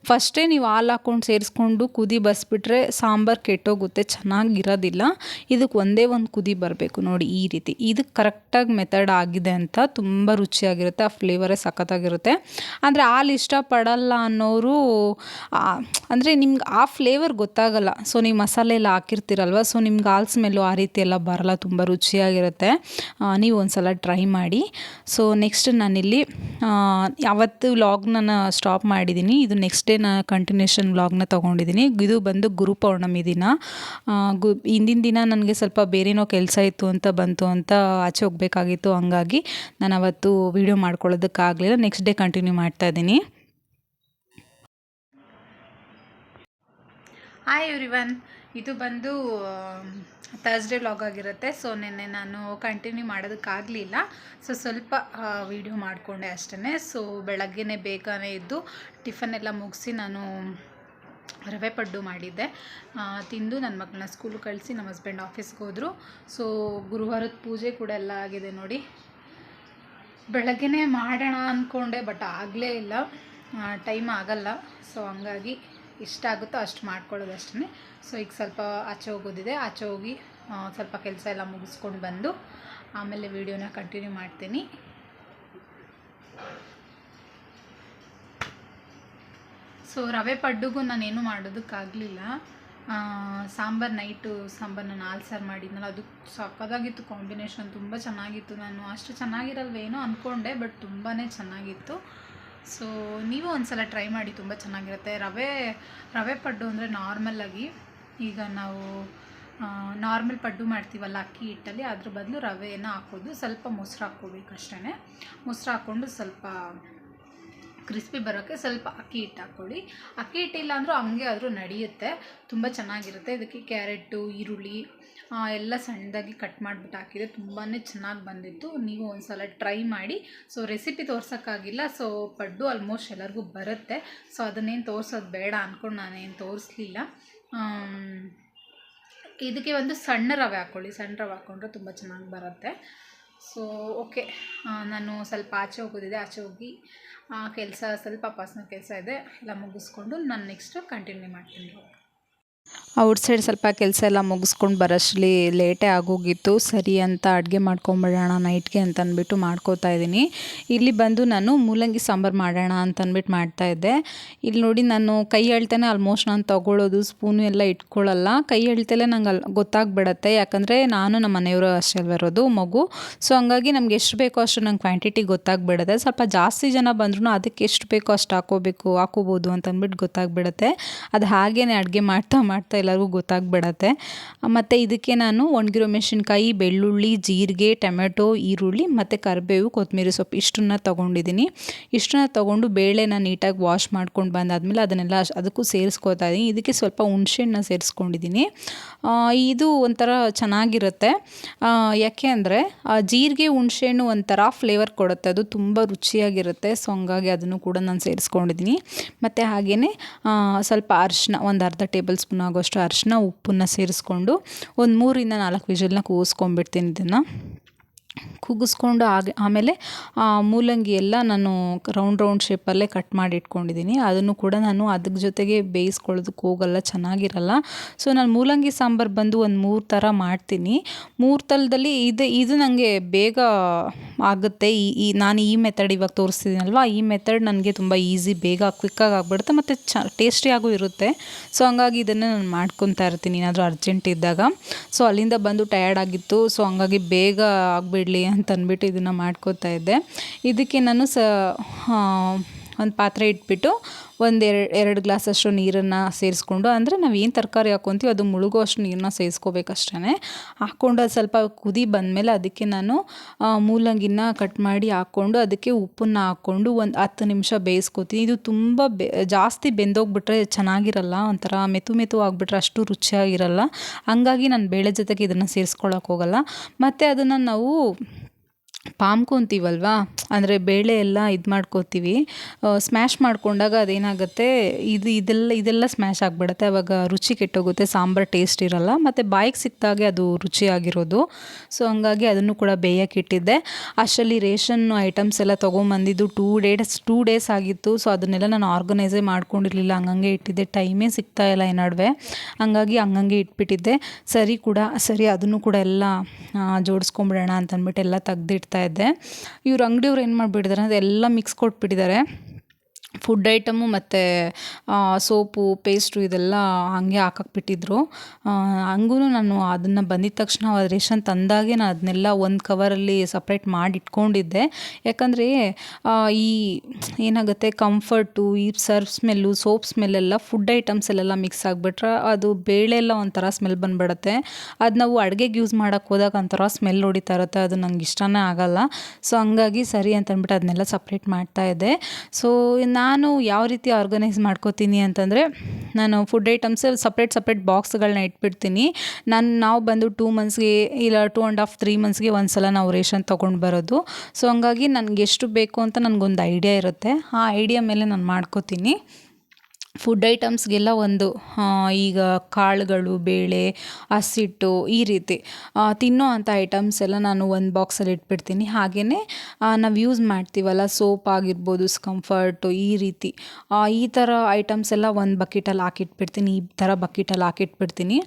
ಫಸ್ಟೇ ನೀವು ಹಾಲು ಹಾಕ್ಕೊಂಡು ಸೇರಿಸ್ಕೊಂಡು ಕುದಿ ಬಸ್ಬಿಟ್ರೆ ಸಾಂಬಾರು ಕೆಟ್ಟೋಗುತ್ತೆ, ಚೆನ್ನಾಗಿರೋದಿಲ್ಲ. ಇದಕ್ಕೆ ಒಂದೇ ಒಂದು ಕುದಿ ಬರಬೇಕು ನೋಡಿ ಈ ರೀತಿ. ಇದು ಕರೆಕ್ಟಾಗಿ ಮೆಥಡ್ ಆಗಿದೆ ಅಂತ ತುಂಬ ರುಚಿಯಾಗಿರುತ್ತೆ, ಆ ಫ್ಲೇವರೇ ಸಖತ್ತಾಗಿರುತ್ತೆ. ಅಂದರೆ ಹಾಲು ಇಷ್ಟಪಡಲ್ಲ ಅನ್ನೋರು ಅಂದರೆ ನಿಮ್ಗೆ ಆ ಫ್ಲೇವರ್ ಗೊತ್ತಾಗಲ್ಲ. ಸೊ ನೀವು ಮಸಾಲೆ ಎಲ್ಲ ಹಾಕಿರ್ತೀರಲ್ವ ಸೊ ನಿಮ್ಗೆ ಹಾಲು ಸ್ಮೆಲ್ಲು ಆ ರೀತಿ ಎಲ್ಲ ಬರಲ್ಲ, ತುಂಬ ರುಚಿಯಾಗಿರುತ್ತೆ. ನೀವು ಒಂದು ಸಲ ಟ್ರೈ ಮಾಡಿ. ಸೊ ನೆಕ್ಸ್ಟ್ ನಾನಿಲ್ಲಿ ಯಾವತ್ತು ವ್ಲಾಗ್ನ ನಾನು ಸ್ಟಾಪ್ ಮಾಡಿದ್ದೀನಿ ಇದು ನೆಕ್ಸ್ಟ್ ಡೇ ನಾನು ಕಂಟಿನ್ಯೂಷನ್ ವ್ಲಾಗ್ನ ತೊಗೊಂಡಿದ್ದೀನಿ ಇದು ಬಂದು ಗುರು ಪೌರ್ಣಮಿ ದಿನ. ಗು, ಹಿಂದಿನ ದಿನ ನನಗೆ ಸ್ವಲ್ಪ ಬೇರೆನೋ ಕೆಲಸ ಇತ್ತು ಅಂತ ಬಂತು ಅಂತ ಆಚೆ ಹೋಗಬೇಕಾಗಿತ್ತು. ಹಂಗಾಗಿ ನಾನು ಅವತ್ತು ವೀಡಿಯೋ ಮಾಡ್ಕೊಳ್ಳೋದಕ್ಕಾಗಲಿಲ್ಲ. ನೆಕ್ಸ್ಟ್ ಡೇ ಕಂಟಿನ್ಯೂ ಮಾಡ್ತಾ ಇದ್ದೀನಿ. ಹಾಯ್ ಒನ್ ಇದು ಬಂದು ಥರ್ಸ್ಡೇ ವ್ಲಾಗ್ ಆಗಿರುತ್ತೆ. ಸೊ ನಿನ್ನೆ ನಾನು ಕಂಟಿನ್ಯೂ ಮಾಡೋದಕ್ಕಾಗಲಿಲ್ಲ. ಸೊ ಸ್ವಲ್ಪ ವೀಡಿಯೋ ಮಾಡಿಕೊಂಡೆ ಅಷ್ಟೇ ಸೊ ಬೆಳಗ್ಗೆನೇ ಬೇಗನೆ ಇದ್ದು ಟಿಫನ್ ಎಲ್ಲ ಮುಗಿಸಿ ನಾನು ರವೆ ಪಡ್ಡು ಮಾಡಿದ್ದೆ. ತಿಂದು ನನ್ನ ಮಕ್ಕಳನ್ನ ಸ್ಕೂಲ್ ಕಳಿಸಿ ನಮ್ಮ ಹಸ್ಬೆಂಡ್ ಆಫೀಸ್ಗೆ ಹೋದರು. ಸೊ ಗುರುವಾರದ ಪೂಜೆ ಕೂಡ ಎಲ್ಲ ಆಗಿದೆ ನೋಡಿ. ಬೆಳಗ್ಗೆನೇ ಮಾಡೋಣ ಅಂದ್ಕೊಂಡೆ ಬಟ್ ಆಗಲೇ ಇಲ್ಲ. ಟೈಮ್ ಆಗಲ್ಲ. ಸೊ ಹಂಗಾಗಿ ಇಷ್ಟ ಆಗುತ್ತೋ ಅಷ್ಟು ಮಾಡ್ಕೊಳ್ಳೋದು ಅಷ್ಟೇ ಸೊ ಈಗ ಸ್ವಲ್ಪ ಆಚೆ ಹೋಗೋದಿದೆ. ಆಚೆ ಹೋಗಿ ಸ್ವಲ್ಪ ಕೆಲಸ ಎಲ್ಲ ಮುಗಿಸ್ಕೊಂಡು ಬಂದು ಆಮೇಲೆ ವೀಡಿಯೋನ ಕಂಟಿನ್ಯೂ ಮಾಡ್ತೀನಿ. ಸೊ ರವೆ ಪಡ್ಡುಗೂ ನಾನೇನು ಮಾಡೋದಕ್ಕಾಗಲಿಲ್ಲ. ಸಾಂಬಾರು ನೈಟು ಸಾಂಬಾರು ನಾನು ಹಾಲು ಸಾರು ಮಾಡಿದ್ನಲ್ಲ, ಅದು ಸಕ್ಕದಾಗಿತ್ತು ಕಾಂಬಿನೇಷನ್ ತುಂಬ ಚೆನ್ನಾಗಿತ್ತು. ನಾನು ಅಷ್ಟು ಚೆನ್ನಾಗಿರಲ್ವೇನೋ ಅಂದ್ಕೊಂಡೆ ಬಟ್ ತುಂಬಾ ಚೆನ್ನಾಗಿತ್ತು. ಸೊ ನೀವು ಒಂದ್ಸಲ ಟ್ರೈ ಮಾಡಿ ತುಂಬ ಚೆನ್ನಾಗಿರುತ್ತೆ. ರವೆ ರವೆ ಪಡ್ಡು ಅಂದರೆ ನಾರ್ಮಲ್ಲಾಗಿ ಈಗ ನಾವು ನಾರ್ಮಲ್ ಪಡ್ಡು ಮಾಡ್ತೀವಲ್ಲ ಅಕ್ಕಿ ಹಿಟ್ಟಲ್ಲಿ, ಅದ್ರ ಬದಲು ರವೆಯನ್ನು ಹಾಕೋದು. ಸ್ವಲ್ಪ ಮೊಸರು ಹಾಕ್ಕೋಬೇಕು ಅಷ್ಟೇ ಮೊಸರು ಹಾಕ್ಕೊಂಡು ಸ್ವಲ್ಪ ಕ್ರಿಸ್ಪಿ ಬರೋಕ್ಕೆ ಸ್ವಲ್ಪ ಅಕ್ಕಿ ಹಿಟ್ಟು ಹಾಕ್ಕೊಳ್ಳಿ ಅಕ್ಕಿ ಹಿಟ್ಟಿಲ್ಲ ಅಂದರೂ ಹಂಗೆ ಆದರೂ ನಡೆಯುತ್ತೆ. ತುಂಬ ಚೆನ್ನಾಗಿರುತ್ತೆ. ಇದಕ್ಕೆ ಕ್ಯಾರೆಟು ಈರುಳ್ಳಿ ಎಲ್ಲ ಸಣ್ಣದಾಗಿ ಕಟ್ ಮಾಡಿಬಿಟ್ಟು ಹಾಕಿದೆ ತುಂಬಾ ಚೆನ್ನಾಗಿ ಬಂದಿತ್ತು. ನೀವು ಒಂದು ಸಲ ಟ್ರೈ ಮಾಡಿ. ಸೊ ರೆಸಿಪಿ ತೋರ್ಸೋಕ್ಕಾಗಿಲ್ಲ. ಸೊ ಪಡ್ಡು ಆಲ್ಮೋಸ್ಟ್ ಎಲ್ಲರಿಗೂ ಬರುತ್ತೆ. ಸೊ ಅದನ್ನೇನು ತೋರ್ಸೋದು ಬೇಡ ಅಂದ್ಕೊಂಡು ನಾನೇನು ತೋರಿಸ್ಲಿಲ್ಲ. ಇದಕ್ಕೆ ಒಂದು ಸಣ್ಣ ರವೆ ಹಾಕ್ಕೊಳ್ಳಿ. ಸಣ್ಣ ರವೆ ಹಾಕ್ಕೊಂಡ್ರೆ ತುಂಬ ಚೆನ್ನಾಗಿ ಬರುತ್ತೆ. ಸೊ ಓಕೆ ನಾನು ಸ್ವಲ್ಪ ಆಚೆ ಹೋಗೋದಿದೆ. ಆಚೆ ಹೋಗಿ ಕೆಲಸ ಸ್ವಲ್ಪ ಪರ್ಸ್ನಲ್ ಕೆಲಸ ಇದೆ ಎಲ್ಲ ಮುಗಿಸ್ಕೊಂಡು ನಾನು ನೆಕ್ಸ್ಟು ಕಂಟಿನ್ಯೂ ಮಾಡ್ತೀನಿ. ಔಟ್ ಸೈಡ್ ಸ್ವಲ್ಪ ಕೆಲಸ ಎಲ್ಲ ಮುಗಿಸ್ಕೊಂಡು ಬರೋಷ್ಟರಲ್ಲಿ ಲೇಟೇ ಆಗೋಗಿತ್ತು. ಸರಿ ಅಂತ ಅಡುಗೆ ಮಾಡ್ಕೊಂಬಿಡೋಣ ನೈಟ್ಗೆ ಅಂತ ಅಂದ್ಬಿಟ್ಟು ಮಾಡ್ಕೋತಾ ಇದ್ದೀನಿ. ಇಲ್ಲಿ ಬಂದು ನಾನು ಮೂಲಂಗಿ ಸಾಂಬಾರು ಮಾಡೋಣ ಅಂತ ಅಂದ್ಬಿಟ್ಟು ಮಾಡ್ತಾ ಇದ್ದೆ. ಇಲ್ಲಿ ನೋಡಿ ನಾನು ಕೈ ಅಳ್ತಾನೆ ಆಲ್ಮೋಸ್ಟ್ ನಾನು ತೊಗೊಳ್ಳೋದು ಸ್ಪೂನು ಎಲ್ಲ ಇಟ್ಕೊಳ್ಳಲ್ಲ ಕೈ ಅಳ್ತಲೇ ನಂಗೆ ಅಲ್ಲಿ ಗೊತ್ತಾಗ್ಬಿಡತ್ತೆ. ಯಾಕಂದರೆ ನಾನು ನಮ್ಮ ಮನೆಯವರು ಅಷ್ಟೇ ಬರೋದು ಮಗು. ಸೊ ಹಂಗಾಗಿ ನಮ್ಗೆ ಎಷ್ಟು ಬೇಕೋ ಅಷ್ಟು ನಂಗೆ ಕ್ವಾಂಟಿಟಿ ಗೊತ್ತಾಗ್ಬಿಡುತ್ತೆ. ಸ್ವಲ್ಪ ಜಾಸ್ತಿ ಜನ ಬಂದ್ರೂ ಅದಕ್ಕೆ ಎಷ್ಟು ಬೇಕೋ ಅಷ್ಟು ಹಾಕೋಬೇಕು, ಹಾಕೋಬೋದು ಅಂತ ಅಂದ್ಬಿಟ್ಟು ಗೊತ್ತಾಗ್ಬಿಡುತ್ತೆ. ಅದು ಹಾಗೇ ಅಡುಗೆ ಮಾಡ್ತಾ ಮಾಡ್ತಾ ಎಲ್ಲರಿಗೂ ಗೊತ್ತಾಗ್ಬಿಡತ್ತೆ. ಮತ್ತು ಇದಕ್ಕೆ ನಾನು ಒಣಗಿರೋ ಮೆಣಸಿನ್ಕಾಯಿ, ಬೆಳ್ಳುಳ್ಳಿ, ಜೀರಿಗೆ, ಟೊಮೆಟೊ, ಈರುಳ್ಳಿ ಮತ್ತು ಕರಿಬೇವು, ಕೊತ್ತಂಬರಿ ಸೊಪ್ಪು ಇಷ್ಟನ್ನ ತೊಗೊಂಡಿದ್ದೀನಿ. ಇಷ್ಟನ್ನ ತೊಗೊಂಡು ಬೇಳೆನ ನೀಟಾಗಿ ವಾಶ್ ಮಾಡ್ಕೊಂಡು ಬಂದಾದಮೇಲೆ ಅದನ್ನೆಲ್ಲ ಅದಕ್ಕೂ ಸೇರಿಸ್ಕೊತಾ ಇದ್ದೀನಿ ಇದಕ್ಕೆ ಸ್ವಲ್ಪ ಹುಣಸೆಹಣ್ಣು ಸೇರಿಸ್ಕೊಂಡಿದ್ದೀನಿ ಇದು ಒಂಥರ ಚೆನ್ನಾಗಿರುತ್ತೆ. ಯಾಕೆ ಅಂದರೆ ಜೀರಿಗೆ, ಹುಣಸೆಹಣ್ಣು ಒಂಥರ ಫ್ಲೇವರ್ ಕೊಡುತ್ತೆ. ಅದು ತುಂಬ ರುಚಿಯಾಗಿರುತ್ತೆ. ಸೊ, ಹಂಗಾಗಿ ಅದನ್ನು ಕೂಡ ನಾನು ಸೇರಿಸ್ಕೊಂಡಿದ್ದೀನಿ ಮತ್ತು ಹಾಗೆಯೇ ಸ್ವಲ್ಪ ಅರಿಶಿನ, ಒಂದು ಅರ್ಧ ಟೇಬಲ್ ಸ್ಪೂನ್ ಆಗೋಷ್ಟು ಅರಿಶಿನ ಉಪ್ಪನ್ನ ಸೇರಿಸ್ಕೊಂಡು ಒಂದು ಮೂರಿಂದ ನಾಲ್ಕು ವಿಷಲ್ನ ಕೂಗಿಸ್ಕೊಂಡ್ಬಿಡ್ತೀನಿ ಇದನ್ನು. ಕೂಗಿಸ್ಕೊಂಡು ಆಗ ಆಮೇಲೆ ಮೂಲಂಗಿ ಎಲ್ಲ ನಾನು ರೌಂಡ್ ರೌಂಡ್ ಶೇಪಲ್ಲೇ ಕಟ್ ಮಾಡಿ ಇಟ್ಕೊಂಡಿದ್ದೀನಿ. ಅದನ್ನು ಕೂಡ ನಾನು ಅದ್ರ ಜೊತೆಗೆ ಬೇಯಿಸ್ಕೊಳ್ಳೋದಕ್ಕೆ ಹೋಗಲ್ಲ, ಚೆನ್ನಾಗಿರಲ್ಲ. ಸೊ ನಾನು ಮೂಲಂಗಿ ಸಾಂಬಾರು ಬಂದು ಒಂದು ಮೂರು ಥರ ಮಾಡ್ತೀನಿ. ಮೂರು ಥರದಲ್ಲಿ ಇದು ಇದು ನನಗೆ ಬೇಗ ಆಗುತ್ತೆ. ಈ ಈ, ನಾನು ಈ ಮೆಥಡ್ ಇವಾಗ ತೋರಿಸ್ತಿದ್ದೀನಲ್ವ? ಈ ಮೆಥಡ್ ನನಗೆ ತುಂಬ ಈಸಿ ಬೇಗ ಕ್ವಿಕ್ಕಾಗಿ ಆಗಿಬಿಡುತ್ತೆ ಮತ್ತು ಚ ಟೇಸ್ಟಿಯಾಗೂ ಇರುತ್ತೆ. ಸೊ ಹಂಗಾಗಿ ಇದನ್ನು ನಾನು ಮಾಡ್ಕೊತಾ ಇರ್ತೀನಿ. ಏನಾದರೂ ಅರ್ಜೆಂಟ್ ಇದ್ದಾಗ. ಸೊ ಅಲ್ಲಿಂದ ಬಂದು ಟಯರ್ಡ್ ಆಗಿತ್ತು. ಸೊ ಹಂಗಾಗಿ ಬೇಗ ಆಗಿಬಿಡಲಿ ಅಂದ್ಬಿಟ್ಟು ಇದನ್ನು ಮಾಡ್ಕೋತಾ ಇದ್ದೆ. ಇದಕ್ಕೆ ನಾನು ಸ ಒಂದು ಪಾತ್ರೆ ಇಟ್ಬಿಟ್ಟು ಒಂದು ಎರಡು ಎರಡು ಗ್ಲಾಸಷ್ಟು ನೀರನ್ನು ಸೇರಿಸ್ಕೊಂಡು, ಅಂದರೆ ನಾವು ಏನು ತರಕಾರಿ ಹಾಕ್ಕೊತೀವಿ ಅದು ಮುಳುಗೋ ಅಷ್ಟು ನೀರನ್ನ ಸೇರಿಸ್ಕೋಬೇಕಷ್ಟೇ ಹಾಕ್ಕೊಂಡು ಅದು ಸ್ವಲ್ಪ ಕುದಿ ಬಂದಮೇಲೆ ಅದಕ್ಕೆ ನಾನು ಮೂಲಂಗಿನ ಕಟ್ ಮಾಡಿ ಹಾಕ್ಕೊಂಡು, ಅದಕ್ಕೆ ಉಪ್ಪನ್ನ ಹಾಕ್ಕೊಂಡು ಒಂದು ಹತ್ತು ನಿಮಿಷ ಬೇಯಿಸ್ಕೊತೀನಿ. ಇದು ತುಂಬ ಬೆ, ಜಾಸ್ತಿ ಬೆಂದೋಗ್ಬಿಟ್ರೆ ಚೆನ್ನಾಗಿರಲ್ಲ, ಒಂಥರ ಮೆತು ಮೆತು ಆಗಿಬಿಟ್ರೆ ಅಷ್ಟು ರುಚಿಯಾಗಿರಲ್ಲ. ಹಂಗಾಗಿ ನಾನು ಬೇಳೆ ಜೊತೆಗೆ ಇದನ್ನು ಸೇರಿಸ್ಕೊಳಕ್ಕೆ ಹೋಗಲ್ಲ. ಮತ್ತು ಅದನ್ನು ನಾವು ಪಾಮ್ಕೊತೀವಲ್ವಾ ಅಂದರೆ ಬೇಳೆ ಎಲ್ಲ ಇದು ಮಾಡ್ಕೋತೀವಿ. ಸ್ಮ್ಯಾಶ್ ಮಾಡ್ಕೊಂಡಾಗ ಅದೇನಾಗುತ್ತೆ? ಇದು ಇದೆಲ್ಲ ಇದೆಲ್ಲ ಸ್ಮ್ಯಾಶ್ ಆಗಿಬಿಡುತ್ತೆ. ಆವಾಗ ರುಚಿ ಕೆಟ್ಟೋಗುತ್ತೆ, ಸಾಂಬಾರು ಟೇಸ್ಟ್ ಇರಲ್ಲ. ಮತ್ತು ಬಾಯಿಗೆ ಸಿಕ್ಕಿದಾಗೆ ಅದು ರುಚಿಯಾಗಿರೋದು ಸೊ ಹಂಗಾಗಿ ಅದನ್ನು ಕೂಡ ಬೇಯಕ್ಕೆ ಇಟ್ಟಿದ್ದೆ. ಅಷ್ಟರಲ್ಲಿ ರೇಷನ್ ಐಟಮ್ಸ್ ಎಲ್ಲ ತೊಗೊಂಬಂದಿದ್ದು ಟೂ ಡೇಸ್ ಟೂ ಡೇಸ್ ಆಗಿತ್ತು. ಸೊ ಅದನ್ನೆಲ್ಲ ನಾನು ಆರ್ಗನೈಸೇ ಮಾಡ್ಕೊಂಡಿರಲಿಲ್ಲ. ಹಂಗಂಗೆ ಇಟ್ಟಿದ್ದೆ. ಟೈಮೇ ಸಿಗ್ತಾ ಇಲ್ಲ ಈ ನಡುವೆ. ಹಂಗಾಗಿ ಹಂಗಂಗೆ ಇಟ್ಬಿಟ್ಟಿದ್ದೆ. ಸರಿ ಕೂಡ, ಸರಿ ಅದನ್ನು ಕೂಡ ಎಲ್ಲ ಜೋಡಿಸ್ಕೊಂಬಿಡೋಣ ಅಂತ ಅಂದ್ಬಿಟ್ಟು ಎಲ್ಲ ತೆಗ್ದಿಡ್ತಾ ಇದ್ದೆ. ಇವ್ರು ಅಂಗಡಿಯವ್ರು ಏನು ಮಾಡಿಬಿಟ್ಟಿದ್ದಾರೆ ಅದೆಲ್ಲ ಮಿಕ್ಸ್ ಕೊಟ್ಬಿಟ್ಟಿದ್ದಾರೆ. ಫುಡ್ ಐಟಮು ಮತ್ತು ಸೋಪು ಪೇಸ್ಟು ಇದೆಲ್ಲ ಹಾಗೆ ಹಾಕಕ್ಕೆ ಬಿಟ್ಟಿದ್ರು ಹಂಗೂ ನಾನು ಅದನ್ನು ಬಂದಿದ ತಕ್ಷಣ ರೇಷನ್ ತಂದಾಗೆ ನಾನು ಅದನ್ನೆಲ್ಲ ಒಂದು ಕವರಲ್ಲಿ ಸಪ್ರೇಟ್ ಮಾಡಿ ಇಟ್ಕೊಂಡಿದ್ದೆ ಯಾಕಂದರೆ ಈ ಏನಾಗುತ್ತೆ ಕಂಫರ್ಟು ಈ ಸರ್ಫ್ ಸ್ಮೆಲ್ಲು ಸೋಪ್ ಸ್ಮೆಲ್ಲೆಲ್ಲ ಫುಡ್ ಐಟಮ್ಸಲ್ಲೆಲ್ಲ ಮಿಕ್ಸ್ ಆಗಿಬಿಟ್ರೆ ಅದು ಬೇಳೆ ಎಲ್ಲ ಒಂಥರ ಸ್ಮೆಲ್ ಬಂದ್ಬಿಡುತ್ತೆ. ಅದು ನಾವು ಅಡುಗೆಗೆ ಯೂಸ್ ಮಾಡೋಕ್ಕೆ ಹೋದಾಗ ಒಂಥರ ಸ್ಮೆಲ್ ಹೊಡಿತಾ ಇರುತ್ತೆ, ಅದು ನಂಗೆ ಇಷ್ಟನೇ ಆಗಲ್ಲ. ಸೊ ಹಂಗಾಗಿ ಸರಿ ಅಂತಂದ್ಬಿಟ್ಟು ಅದನ್ನೆಲ್ಲ ಸಪ್ರೇಟ್ ಮಾಡ್ತಾ ಇದ್ದೆ. ಸೊ ನಾನು ಯಾವ ರೀತಿ ಆರ್ಗನೈಸ್ ಮಾಡ್ಕೋತೀನಿ ಅಂತಂದರೆ, ನಾನು ಫುಡ್ ಐಟಮ್ಸ್ ಸಪ್ರೇಟ್ ಸಪ್ರೇಟ್ ಬಾಕ್ಸ್ಗಳನ್ನ ಇಟ್ಬಿಡ್ತೀನಿ. ನಾನು, ನಾವು ಬಂದು ಟೂ ಮಂತ್ಸ್ಗೆ ಇಲ್ಲ ಟೂ ಆ್ಯಂಡ್ ಹಾಫ್ ತ್ರೀ ಮಂತ್ಸ್ಗೆ ಒಂದು ಸಲ ನಾವು ರೇಷನ್ ತೊಗೊಂಡು ಬರೋದು. ಸೊ ಹಂಗಾಗಿ ನನಗೆ ಎಷ್ಟು ಬೇಕು ಅಂತ ನನಗೊಂದು ಐಡಿಯಾ ಇರುತ್ತೆ. ಆ ಐಡಿಯಾ ಮೇಲೆ ನಾನು ಮಾಡ್ಕೋತೀನಿ. ಫುಡ್ ಐಟಮ್ಸ್ಗೆಲ್ಲ ಒಂದು ಈಗ ಕಾಳುಗಳು, ಬೇಳೆ, ಹಸಿಟ್ಟು ಈ ರೀತಿ ತಿನ್ನೋ ಅಂಥ ಐಟಮ್ಸ್ ಎಲ್ಲ ನಾನು ಒಂದು ಬಾಕ್ಸಲ್ಲಿ ಇಟ್ಬಿಡ್ತೀನಿ. ಹಾಗೆಯೇ ನಾವು ಯೂಸ್ ಮಾಡ್ತೀವಲ್ಲ, ಸೋಪ್ ಆಗಿರ್ಬೋದು ಸ್ಕಂಫರ್ಟು ಈ ರೀತಿ ಈ ಥರ ಐಟಮ್ಸ್ ಎಲ್ಲ ಒಂದು ಬಕೆಟಲ್ಲಿ ಹಾಕಿಟ್ಬಿಡ್ತೀನಿ. ಈ ಥರ ಬಕೆಟಲ್ಲಿ ಹಾಕಿಟ್ಬಿಡ್ತೀನಿ.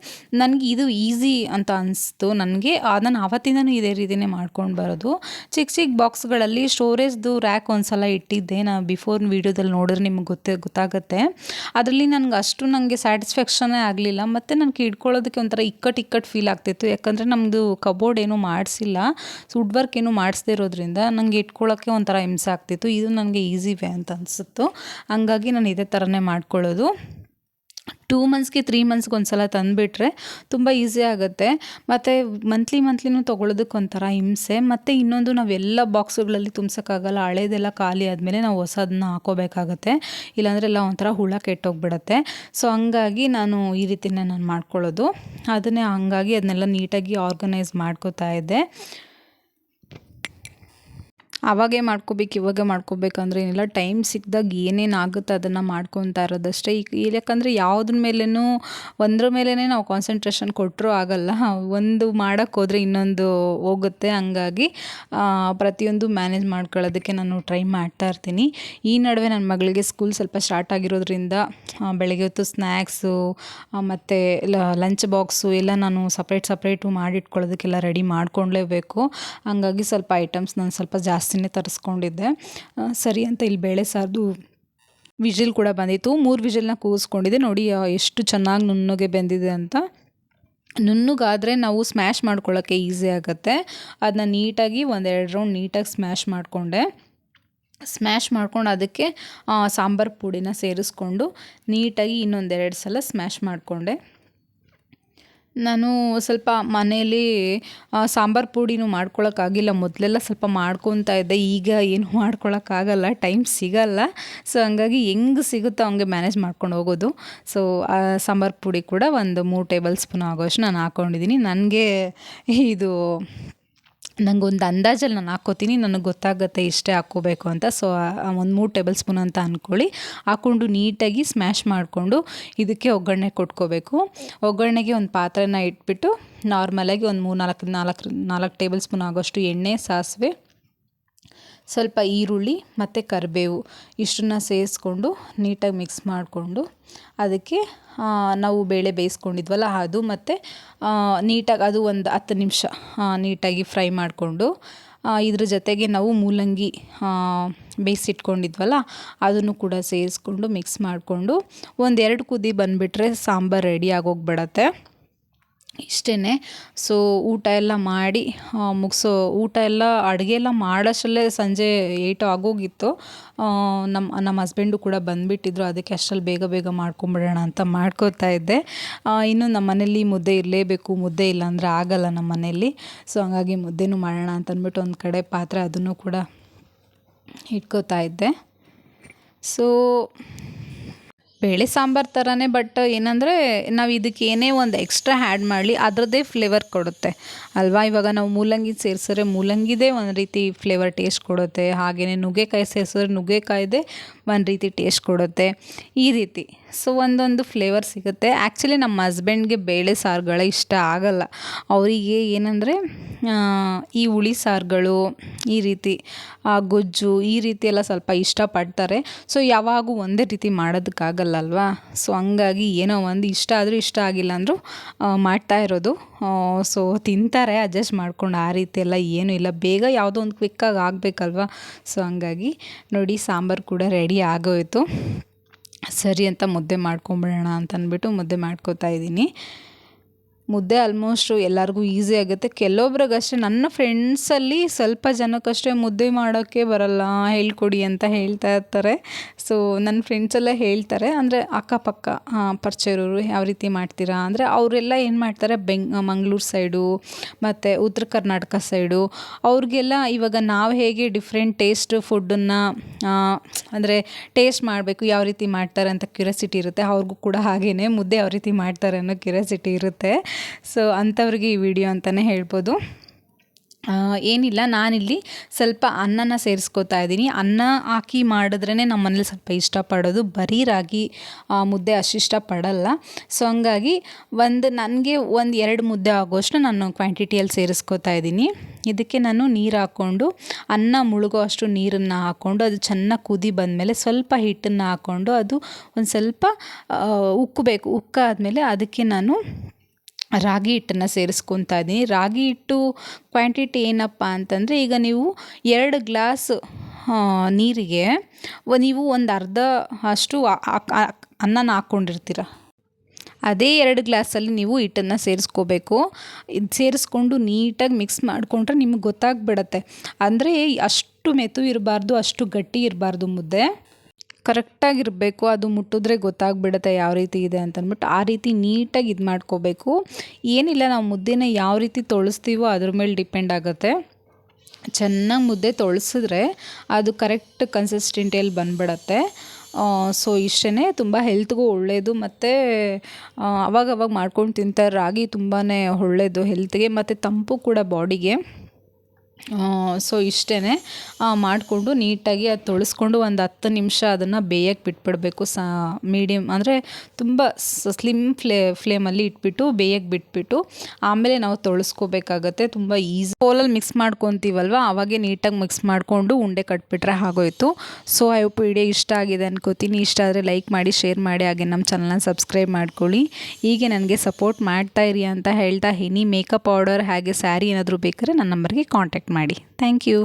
ನನಗೆ ಇದು ಈಸಿ ಅಂತ ಅನಿಸ್ತು. ನನಗೆ ಅದನ್ನು ಆವತ್ತಿಂದನೂ ಇದೇ ರೀತಿಯೇ ಮಾಡ್ಕೊಂಡು ಬರೋದು. ಚಿಕ್ಕ ಚಿಕ್ಕ ಬಾಕ್ಸ್ಗಳಲ್ಲಿ ಸ್ಟೋರೇಜ್ದು ರ್ಯಾಕ್ ಒಂದು ಸಲ ಇಟ್ಟಿದ್ದೆ. ನಾನು ಬಿಫೋರ್ ವೀಡಿಯೋದಲ್ಲಿ ನೋಡಿದ್ರೆ ನಿಮ್ಗೆ ಗೊತ್ತೇ, ಗೊತ್ತಾಗುತ್ತೆ. ಅದರಲ್ಲಿ ನನಗೆ ಅಷ್ಟು ನನಗೆ ಸ್ಯಾಟಿಸ್ಫ್ಯಾಕ್ಷನೇ ಆಗಲಿಲ್ಲ. ಮತ್ತು ನನಗೆ ಇಟ್ಕೊಳ್ಳೋದಕ್ಕೆ ಒಂಥರ ಇಕ್ಕಟ್ಟು ಇಕ್ಕಟ್ಟು ಫೀಲ್ ಆಗ್ತಿತ್ತು. ಯಾಕಂದರೆ ನಮ್ಮದು ಕಬೋರ್ಡ್ ಏನೂ ಮಾಡಿಸಿಲ್ಲ. ವುಡ್ ವರ್ಕ್ ಏನೂ ಮಾಡಿಸದೇ ಇರೋದ್ರಿಂದ ನನಗೆ ಇಟ್ಕೊಳ್ಳೋಕ್ಕೆ ಒಂಥರ ಹಿಂಸೆ ಆಗ್ತಿತ್ತು. ಇದು ನನಗೆ ಈಸಿ ವೇ ಅಂತ ಅನಿಸುತ್ತು. ಹಂಗಾಗಿ ನಾನು ಇದೇ ಥರನೇ ಮಾಡ್ಕೊಳ್ಳೋದು. ಟೂ ಮಂತ್ಸ್ಗೆ ತ್ರೀ ಮಂತ್ಸ್ಗೆ ಒಂದು ಸಲ ತಂದುಬಿಟ್ರೆ ತುಂಬ ಈಸಿ ಆಗುತ್ತೆ. ಮತ್ತು ಮಂತ್ಲಿ ಮಂತ್ಲಿನೂ ತೊಗೊಳೋದಕ್ಕೆ ಒಂಥರ ಹಿಂಸೆ. ಮತ್ತು ಇನ್ನೊಂದು ನಾವೆಲ್ಲ ಬಾಕ್ಸ್ಗಳಲ್ಲಿ ತುಂಬಿಸೋಕ್ಕಾಗಲ್ಲ. ಹಳೇದೆಲ್ಲ ಖಾಲಿ ಆದಮೇಲೆ ನಾವು ಹೊಸದನ್ನ ಹಾಕೋಬೇಕಾಗತ್ತೆ. ಇಲ್ಲಾಂದರೆ ಎಲ್ಲ ಒಂಥರ ಹುಳ ಕೆಟ್ಟೋಗ್ಬಿಡತ್ತೆ. ಸೊ ಹಂಗಾಗಿ ನಾನು ಈ ರೀತಿನೇ ನಾನು ಮಾಡ್ಕೊಳ್ಳೋದು. ಅದನ್ನೇ ಹಂಗಾಗಿ ಅದನ್ನೆಲ್ಲ ನೀಟಾಗಿ ಆರ್ಗನೈಸ್ ಮಾಡ್ಕೋತಾ ಇದ್ದೆ. ಆವಾಗೇ ಮಾಡ್ಕೋಬೇಕು, ಇವಾಗೆ ಮಾಡ್ಕೋಬೇಕಂದ್ರೆ ಏನಿಲ್ಲ. ಟೈಮ್ ಸಿಕ್ಕಿದಾಗ ಏನೇನು ಆಗುತ್ತೆ ಅದನ್ನು ಮಾಡ್ಕೊತಾ ಇರೋದಷ್ಟೇ. ಈಗ ಯಾಕಂದರೆ ಯಾವುದ್ರ ಮೇಲೇನೂ, ಒಂದ್ರ ಮೇಲೇ ನಾವು ಕಾನ್ಸಂಟ್ರೇಷನ್ ಕೊಟ್ಟರೂ ಆಗಲ್ಲ. ಒಂದು ಮಾಡೋಕ್ಕೆ ಹೋದರೆ ಇನ್ನೊಂದು ಹೋಗುತ್ತೆ. ಹಂಗಾಗಿ ಪ್ರತಿಯೊಂದು ಮ್ಯಾನೇಜ್ ಮಾಡ್ಕೊಳ್ಳೋದಕ್ಕೆ ನಾನು ಟ್ರೈ ಮಾಡ್ತಾ ಇರ್ತೀನಿ. ಈ ನಡುವೆ ನನ್ನ ಮಗಳಿಗೆ ಸ್ಕೂಲ್ ಸ್ವಲ್ಪ ಸ್ಟಾರ್ಟ್ ಆಗಿರೋದ್ರಿಂದ ಬೆಳಗ್ಗೆ ಹೊತ್ತು ಸ್ನ್ಯಾಕ್ಸು ಮತ್ತು ಲಂಚ್ ಬಾಕ್ಸು ಎಲ್ಲ ನಾನು ಸಪ್ರೇಟ್ ಸಪ್ರೇಟು ಮಾಡಿಟ್ಕೊಳ್ಳೋದಕ್ಕೆಲ್ಲ ರೆಡಿ ಮಾಡ್ಕೊಳ್ಳೇಬೇಕು ಹಂಗಾಗಿ ಸ್ವಲ್ಪ ಐಟಮ್ಸ್ ನಾನು ಸ್ವಲ್ಪ ಜಾಸ್ತಿನೇ ತರಿಸ್ಕೊಂಡಿದ್ದೆ. ಸರಿ ಅಂತ ಇಲ್ಲಿ ಬೇಳೆ ಸಾರ್ದು ವಿಜಿಲ್ ಕೂಡ ಬಂದಿತ್ತು. ಮೂರು ವಿಜಿಲ್ನ ಕೂಗಿಸ್ಕೊಂಡಿದ್ದೆ. ನೋಡಿ ಎಷ್ಟು ಚೆನ್ನಾಗಿ ನುಣ್ಣಗೆ ಬೆಂದಿದೆ ಅಂತ. ನುಣ್ಣಗಾದರೆ ನಾವು ಸ್ಮ್ಯಾಶ್ ಮಾಡ್ಕೊಳ್ಳೋಕ್ಕೆ ಈಸಿ ಆಗುತ್ತೆ. ಅದನ್ನ ನೀಟಾಗಿ ಒಂದೆರಡು ರೌಂಡ್ ನೀಟಾಗಿ ಸ್ಮ್ಯಾಶ್ ಮಾಡಿಕೊಂಡೆ. ಸ್ಮ್ಯಾಶ್ ಮಾಡ್ಕೊಂಡು ಅದಕ್ಕೆ ಸಾಂಬಾರು ಪುಡಿನ ಸೇರಿಸ್ಕೊಂಡು ನೀಟಾಗಿ ಇನ್ನೊಂದೆರಡು ಸಲ ಸ್ಮ್ಯಾಶ್ ಮಾಡಿಕೊಂಡೆ. ನಾನು ಸ್ವಲ್ಪ ಮನೇಲಿ ಸಾಂಬಾರು ಪುಡಿನೂ ಮಾಡ್ಕೊಳ್ಳೋಕ್ಕಾಗಿಲ್ಲ ಮೊದಲೆಲ್ಲ ಸ್ವಲ್ಪ ಮಾಡ್ಕೊತಾ ಇದ್ದೆ. ಈಗ ಏನು ಮಾಡ್ಕೊಳ್ಳೋಕ್ಕಾಗಲ್ಲ ಟೈಮ್ ಸಿಗಲ್ಲ. ಸೊ ಹಂಗಾಗಿ ಹೆಂಗೆ ಸಿಗುತ್ತೋ ಹಂಗೆ ಮ್ಯಾನೇಜ್ ಮಾಡ್ಕೊಂಡು ಹೋಗೋದು. ಸೊ ಸಾಂಬಾರು ಪುಡಿ ಕೂಡ ಒಂದು ಮೂರು ಟೇಬಲ್ ಸ್ಪೂನ್ ಆಗೋಷ್ಟು ನಾನು ಹಾಕ್ಕೊಂಡಿದ್ದೀನಿ ನನಗೆ ಇದು ನನಗೊಂದು ಅಂದಾಜಲ್ಲಿ ನಾನು ಹಾಕ್ಕೋತೀನಿ, ನನಗೆ ಗೊತ್ತಾಗುತ್ತೆ ಇಷ್ಟೇ ಹಾಕ್ಕೋಬೇಕು ಅಂತ. ಸೊ ಒಂದು ಮೂರು ಟೇಬಲ್ ಸ್ಪೂನ್ ಅಂತ ಅಂದ್ಕೊಳ್ಳಿ ಹಾಕ್ಕೊಂಡು ನೀಟಾಗಿ ಸ್ಮ್ಯಾಶ್ ಮಾಡಿಕೊಂಡು ಇದಕ್ಕೆ ಒಗ್ಗರಣೆ ಕೊಟ್ಕೋಬೇಕು. ಒಗ್ಗರಣೆಗೆ ಒಂದು ಪಾತ್ರೆನ ಇಟ್ಬಿಟ್ಟು ನಾರ್ಮಲಾಗಿ ಒಂದು ಮೂರು ನಾಲ್ಕು ನಾಲ್ಕು ನಾಲ್ಕು ಟೇಬಲ್ ಸ್ಪೂನ್ ಆಗೋಷ್ಟು ಎಣ್ಣೆ, ಸಾಸಿವೆ, ಸ್ವಲ್ಪ ಈರುಳ್ಳಿ ಮತ್ತು ಕರಿಬೇವು ಇಷ್ಟನ್ನ ಸೇರಿಸ್ಕೊಂಡು ನೀಟಾಗಿ ಮಿಕ್ಸ್ ಮಾಡಿಕೊಂಡು ಅದಕ್ಕೆ ನಾವು ಬೇಳೆ ಬೇಯಿಸ್ಕೊಂಡಿದ್ವಲ್ಲ ಅದು ಮತ್ತು ನೀಟಾಗಿ ಅದು ಒಂದು ಹತ್ತು ನಿಮಿಷ ನೀಟಾಗಿ ಫ್ರೈ ಮಾಡಿಕೊಂಡು ಇದ್ರ ಜೊತೆಗೆ ನಾವು ಮೂಲಂಗಿ ಬೇಯಿಸಿಟ್ಕೊಂಡಿದ್ವಲ್ಲ ಅದನ್ನು ಕೂಡ ಸೇರಿಸ್ಕೊಂಡು ಮಿಕ್ಸ್ ಮಾಡಿಕೊಂಡು ಒಂದೆರಡು ಕುದಿ ಬಂದುಬಿಟ್ರೆ ಸಾಂಬಾರು ರೆಡಿ ಆಗೋಗ್ಬಿಡತ್ತೆ. ಇಷ್ಟೇ ಸೊ ಊಟ ಎಲ್ಲ ಮಾಡಿ ಮುಗಿಸೋ, ಊಟ ಎಲ್ಲ, ಅಡುಗೆ ಎಲ್ಲ ಮಾಡೋಷ್ಟರಲ್ಲೇ ಸಂಜೆ ಏಯ್ಟ್ ಆಗೋಗಿತ್ತು. ನಮ್ಮ ನಮ್ಮ ಹಸ್ಬೆಂಡು ಕೂಡ ಬಂದುಬಿಟ್ಟಿದ್ರು, ಅದಕ್ಕೆ ಅಷ್ಟರಲ್ಲಿ ಬೇಗ ಬೇಗ ಮಾಡ್ಕೊಂಬಿಡೋಣ ಅಂತ ಮಾಡ್ಕೋತಾ ಇದ್ದೆ. ಇನ್ನು ನಮ್ಮ ಮನೇಲಿ ಮುದ್ದೆ ಇರಲೇಬೇಕು, ಮುದ್ದೆ ಇಲ್ಲಾಂದರೆ ಆಗಲ್ಲ ನಮ್ಮ ಮನೇಲಿ. ಸೊ ಹಂಗಾಗಿ ಮುದ್ದೆನೂ ಮಾಡೋಣ ಅಂತ ಅಂದ್ಬಿಟ್ಟು ಒಂದು ಕಡೆ ಪಾತ್ರೆ ಅದನ್ನು ಕೂಡ ಇಟ್ಕೋತಾ ಇದ್ದೆ. ಸೊ ಬೇಳೆ ಸಾಂಬಾರು ಥರನೇ ಬಟ್ ಏನಂದರೆ ನಾವು ಇದಕ್ಕೆ ಏನೇ ಒಂದು ಎಕ್ಸ್ಟ್ರಾ ಆ್ಯಡ್ ಮಾಡಲಿ, ಅದರದ್ದೇ ಫ್ಲೇವರ್ ಕೊಡುತ್ತೆ. ಅಲ್ವಾ? ಇವಾಗ ನಾವು ಮೂಲಂಗಿ ಸೇರಿಸಿದ್ರೆ ಮೂಲಂಗಿದೇ ಒಂದು ರೀತಿ ಫ್ಲೇವರ್ ಟೇಸ್ಟ್ ಕೊಡುತ್ತೆ. ಹಾಗೆಯೇ ನುಗ್ಗೆಕಾಯಿ ಸೇರಿಸಿದ್ರೆ ನುಗ್ಗೆಕಾಯಿದೇ ಒಂದು ರೀತಿ ಟೇಸ್ಟ್ ಕೊಡುತ್ತೆ. ಈ ರೀತಿ. ಸೊ ಒಂದೊಂದು ಫ್ಲೇವರ್ ಸಿಗುತ್ತೆ. ಆ್ಯಕ್ಚುಲಿ ನಮ್ಮ ಹಸ್ಬೆಂಡ್ಗೆ ಬೇಳೆ ಸಾರುಗಳೇ ಇಷ್ಟ ಆಗಲ್ಲ. ಅವರಿಗೆ ಏನಂದರೆ ಈ ಹುಳಿ ಸಾರುಗಳು ಈ ರೀತಿ ಗೊಜ್ಜು ಈ ರೀತಿ ಎಲ್ಲ ಸ್ವಲ್ಪ ಇಷ್ಟಪಡ್ತಾರೆ. ಸೊ ಯಾವಾಗೂ ಒಂದೇ ರೀತಿ ಮಾಡೋದಕ್ಕಾಗಲ್ಲಲ್ವಾ? ಸೊ ಹಂಗಾಗಿ ಏನೋ ಒಂದು ಇಷ್ಟ ಆದರೂ ಇಷ್ಟ ಆಗಿಲ್ಲ ಅಂದರೂ ಮಾಡ್ತಾ ಇರೋದು. ಸೊ ತಿಂತಾರೆ ಅಡ್ಜಸ್ಟ್ ಮಾಡ್ಕೊಂಡು ಆ ರೀತಿ ಎಲ್ಲ ಏನೂ ಇಲ್ಲ. ಬೇಗ ಯಾವುದೋ ಒಂದು ಕ್ವಿಕ್ಕಾಗಿ ಆಗಬೇಕಲ್ವಾ? ಸೊ ಹಂಗಾಗಿ ನೋಡಿ ಸಾಂಬಾರು ಕೂಡ ರೆಡಿ ಆಗೋಯಿತು. ಸರಿ ಅಂತ ಮುದ್ದೆ ಮಾಡ್ಕೊಂಬಿಡೋಣ ಅಂತ ಅಂದ್ಬಿಟ್ಟು ಮುದ್ದೆ ಮಾಡ್ಕೋತಾ ಇದ್ದೀನಿ. ಮುದ್ದೆ ಆಲ್ಮೋಸ್ಟು ಎಲ್ಲರಿಗೂ ಈಸಿ ಆಗುತ್ತೆ. ಕೆಲವೊಬ್ರಿಗಷ್ಟೇ ನನ್ನ ಫ್ರೆಂಡ್ಸಲ್ಲಿ ಸ್ವಲ್ಪ ಜನಕ್ಕಷ್ಟೇ ಮುದ್ದೆ ಮಾಡೋಕ್ಕೆ ಬರಲ್ಲ, ಹೇಳ್ಕೊಡಿ ಅಂತ ಹೇಳ್ತಾ ಇರ್ತಾರೆ. ಸೊ ನನ್ನ ಫ್ರೆಂಡ್ಸೆಲ್ಲ ಹೇಳ್ತಾರೆ, ಅಂದರೆ ಅಕ್ಕಪಕ್ಕ ಪರಿಚಯರು ಯಾವ ರೀತಿ ಮಾಡ್ತೀರಾ? ಅಂದರೆ ಅವರೆಲ್ಲ ಏನು ಮಾಡ್ತಾರೆ, ಬೆಂಗ್, ಮಂಗ್ಳೂರು ಸೈಡು ಮತ್ತು ಉತ್ತರ ಕರ್ನಾಟಕ ಸೈಡು ಅವ್ರಿಗೆಲ್ಲ ಇವಾಗ ನಾವು ಹೇಗೆ ಡಿಫ್ರೆಂಟ್ ಟೇಸ್ಟ್ ಫುಡ್ಡನ್ನು ಅಂದರೆ ಟೇಸ್ಟ್ ಮಾಡಬೇಕು, ಯಾವ ರೀತಿ ಮಾಡ್ತಾರೆ ಅಂತ ಕ್ಯೂರಿಯಾಸಿಟಿ ಇರುತ್ತೆ. ಅವ್ರಿಗೂ ಕೂಡ ಹಾಗೆಯೇ ಮುದ್ದೆ ಯಾವ ರೀತಿ ಮಾಡ್ತಾರೆ ಅನ್ನೋ ಕ್ಯೂರಿಯಾಸಿಟಿ ಇರುತ್ತೆ. ಸೊ ಅಂಥವ್ರಿಗೆ ಈ ವಿಡಿಯೋ ಅಂತಲೇ ಹೇಳ್ಬೋದು. ಏನಿಲ್ಲ, ನಾನಿಲ್ಲಿ ಸ್ವಲ್ಪ ಅನ್ನನ ಸೇರಿಸ್ಕೋತಾ ಇದ್ದೀನಿ. ಅನ್ನ ಹಾಕಿ ಮಾಡಿದ್ರೇ ನಮ್ಮ ಮನೇಲಿ ಸ್ವಲ್ಪ ಇಷ್ಟಪಡೋದು. ಬರೀ ರಾಗಿ ಮುದ್ದೆ ಅಷ್ಟು ಇಷ್ಟಪಡಲ್ಲ ಸೊ ಹಂಗಾಗಿ ಒಂದು ನನಗೆ ಒಂದು ಎರಡು ಮುದ್ದೆ ಆಗೋಷ್ಟು ನಾನು ಕ್ವಾಂಟಿಟಿಯಲ್ಲಿ ಸೇರಿಸ್ಕೋತಾ ಇದ್ದೀನಿ. ಇದಕ್ಕೆ ನಾನು ನೀರು ಹಾಕ್ಕೊಂಡು, ಅನ್ನ ಮುಳುಗೋ ಅಷ್ಟು ನೀರನ್ನು ಹಾಕ್ಕೊಂಡು, ಅದು ಚೆನ್ನಾಗಿ ಕುದಿ ಬಂದಮೇಲೆ ಸ್ವಲ್ಪ ಹಿಟ್ಟನ್ನು ಹಾಕ್ಕೊಂಡು, ಅದು ಒಂದು ಸ್ವಲ್ಪ ಉಕ್ಕಬೇಕು ಉಕ್ಕಾದಮೇಲೆ ಅದಕ್ಕೆ ನಾನು ರಾಗಿ ಹಿಟ್ಟನ್ನು ಸೇರಿಸ್ಕೊತಾ ಇದ್ದೀನಿ ರಾಗಿ ಹಿಟ್ಟು ಕ್ವಾಂಟಿಟಿ ಏನಪ್ಪ ಅಂತಂದರೆ ಈಗ ನೀವು ಎರಡು ಗ್ಲಾಸ್ ನೀರಿಗೆ ನೀವು ಒಂದು ಅರ್ಧ ಅಷ್ಟು ಅನ್ನನ ಹಾಕ್ಕೊಂಡಿರ್ತೀರ ಅದೇ ಎರಡು ಗ್ಲಾಸಲ್ಲಿ ನೀವು ಹಿಟ್ಟನ್ನು ಸೇರಿಸ್ಕೋಬೇಕು. ಇದು ಸೇರಿಸ್ಕೊಂಡು ನೀಟಾಗಿ ಮಿಕ್ಸ್ ಮಾಡಿಕೊಂಡ್ರೆ ನಿಮಗೆ ಗೊತ್ತಾಗ್ಬಿಡತ್ತೆ. ಅಂದರೆ ಅಷ್ಟು ಮೆತು ಇರಬಾರ್ದು, ಅಷ್ಟು ಗಟ್ಟಿ ಇರಬಾರ್ದು ಮುದ್ದೆ. ಕರೆಕ್ಟಾಗಿರಬೇಕು, ಅದು ಮುಟ್ಟಿದ್ರೆ ಗೊತ್ತಾಗ್ಬಿಡುತ್ತೆ ಯಾವ ರೀತಿ ಇದೆ ಅಂತಂದ್ಬಿಟ್ಟು ಆ ರೀತಿ ನೀಟಾಗಿ ಇದು ಮಾಡ್ಕೋಬೇಕು. ಏನಿಲ್ಲ, ನಾವು ಮುದ್ದೆನ ಯಾವ ರೀತಿ ತೊಳಸ್ತೀವೋ ಅದ್ರ ಮೇಲೆ ಡಿಪೆಂಡ್ ಆಗುತ್ತೆ. ಚೆನ್ನಾಗಿ ಮುದ್ದೆ ತೊಳಸಿದ್ರೆ ಅದು ಕರೆಕ್ಟ್ ಕನ್ಸಿಸ್ಟೆಂಟಿಯಲ್ಲಿ ಬಂದ್ಬಿಡತ್ತೆ. ಸೊ ಇಷ್ಟೇ ತುಂಬ ಹೆಲ್ತ್ಗೂ ಒಳ್ಳೆಯದು ಮತ್ತು ಅವಾಗ ಅವಾಗ ಮಾಡ್ಕೊಂಡು ತಿಂತಾರೆ ರಾಗಿ ತುಂಬಾ ಒಳ್ಳೆಯದು ಹೆಲ್ತ್ಗೆ ಮತ್ತು ತಂಪು ಕೂಡ ಬಾಡಿಗೆ ಸೊ ಇಷ್ಟೇ ಮಾಡಿಕೊಂಡು ನೀಟಾಗಿ ಅದು ತೊಳೆಸ್ಕೊಂಡು ಒಂದು ಹತ್ತು ನಿಮಿಷ ಅದನ್ನು ಬೇಯಕ್ಕೆ ಬಿಟ್ಬಿಡಬೇಕು. ಸಾ ಮೀಡಿಯಮ್ ಅಂದರೆ ತುಂಬ ಸ್ಲಿಮ್ ಫ್ಲೇ, ಫ್ಲೇಮಲ್ಲಿ ಇಟ್ಬಿಟ್ಟು ಬೇಯಕ್ಕೆ ಬಿಟ್ಬಿಟ್ಟು ಆಮೇಲೆ ನಾವು ತೊಳೆಸ್ಕೋಬೇಕಾಗತ್ತೆ. ತುಂಬ ಈಸಿ ಹೋಲಲ್ಲಿ ಮಿಕ್ಸ್ ಮಾಡ್ಕೊತೀವಲ್ವ? ಆವಾಗೆ ನೀಟಾಗಿ ಮಿಕ್ಸ್ ಮಾಡಿಕೊಂಡು ಉಂಡೆ ಕಟ್ಬಿಟ್ರೆ ಆಗೋಯ್ತು. ಸೊ ಐ ಹೋಪ್ ವಿಡಿಯೋ ಇಷ್ಟ ಆಗಿದೆ ಅನ್ಕೋತೀನಿ. ಇಷ್ಟ ಆದರೆ ಲೈಕ್ ಮಾಡಿ ಶೇರ್ ಮಾಡಿ. ಹಾಗೆ ನಮ್ಮ ಚಾನಲ್ನ ಸಬ್ಸ್ಕ್ರೈಬ್ ಮಾಡ್ಕೊಳ್ಳಿ. ಹೀಗೆ ನನಗೆ ಸಪೋರ್ಟ್ ಮಾಡ್ತಾ ಇರಿ ಅಂತ ಹೇಳ್ತಾ ಎನಿ ಮೇಕಪ್ ಆರ್ಡರ್ ಹಾಗೆ ಸ್ಯಾರಿ ಏನಾದರೂ ಬೇಕಾದ್ರೆ ನನ್ನ ನಂಬರ್ಗೆ ಕಾಂಟ್ಯಾಕ್ಟ್ ಮಾಡಿ ಥ್ಯಾಂಕ್ ಯು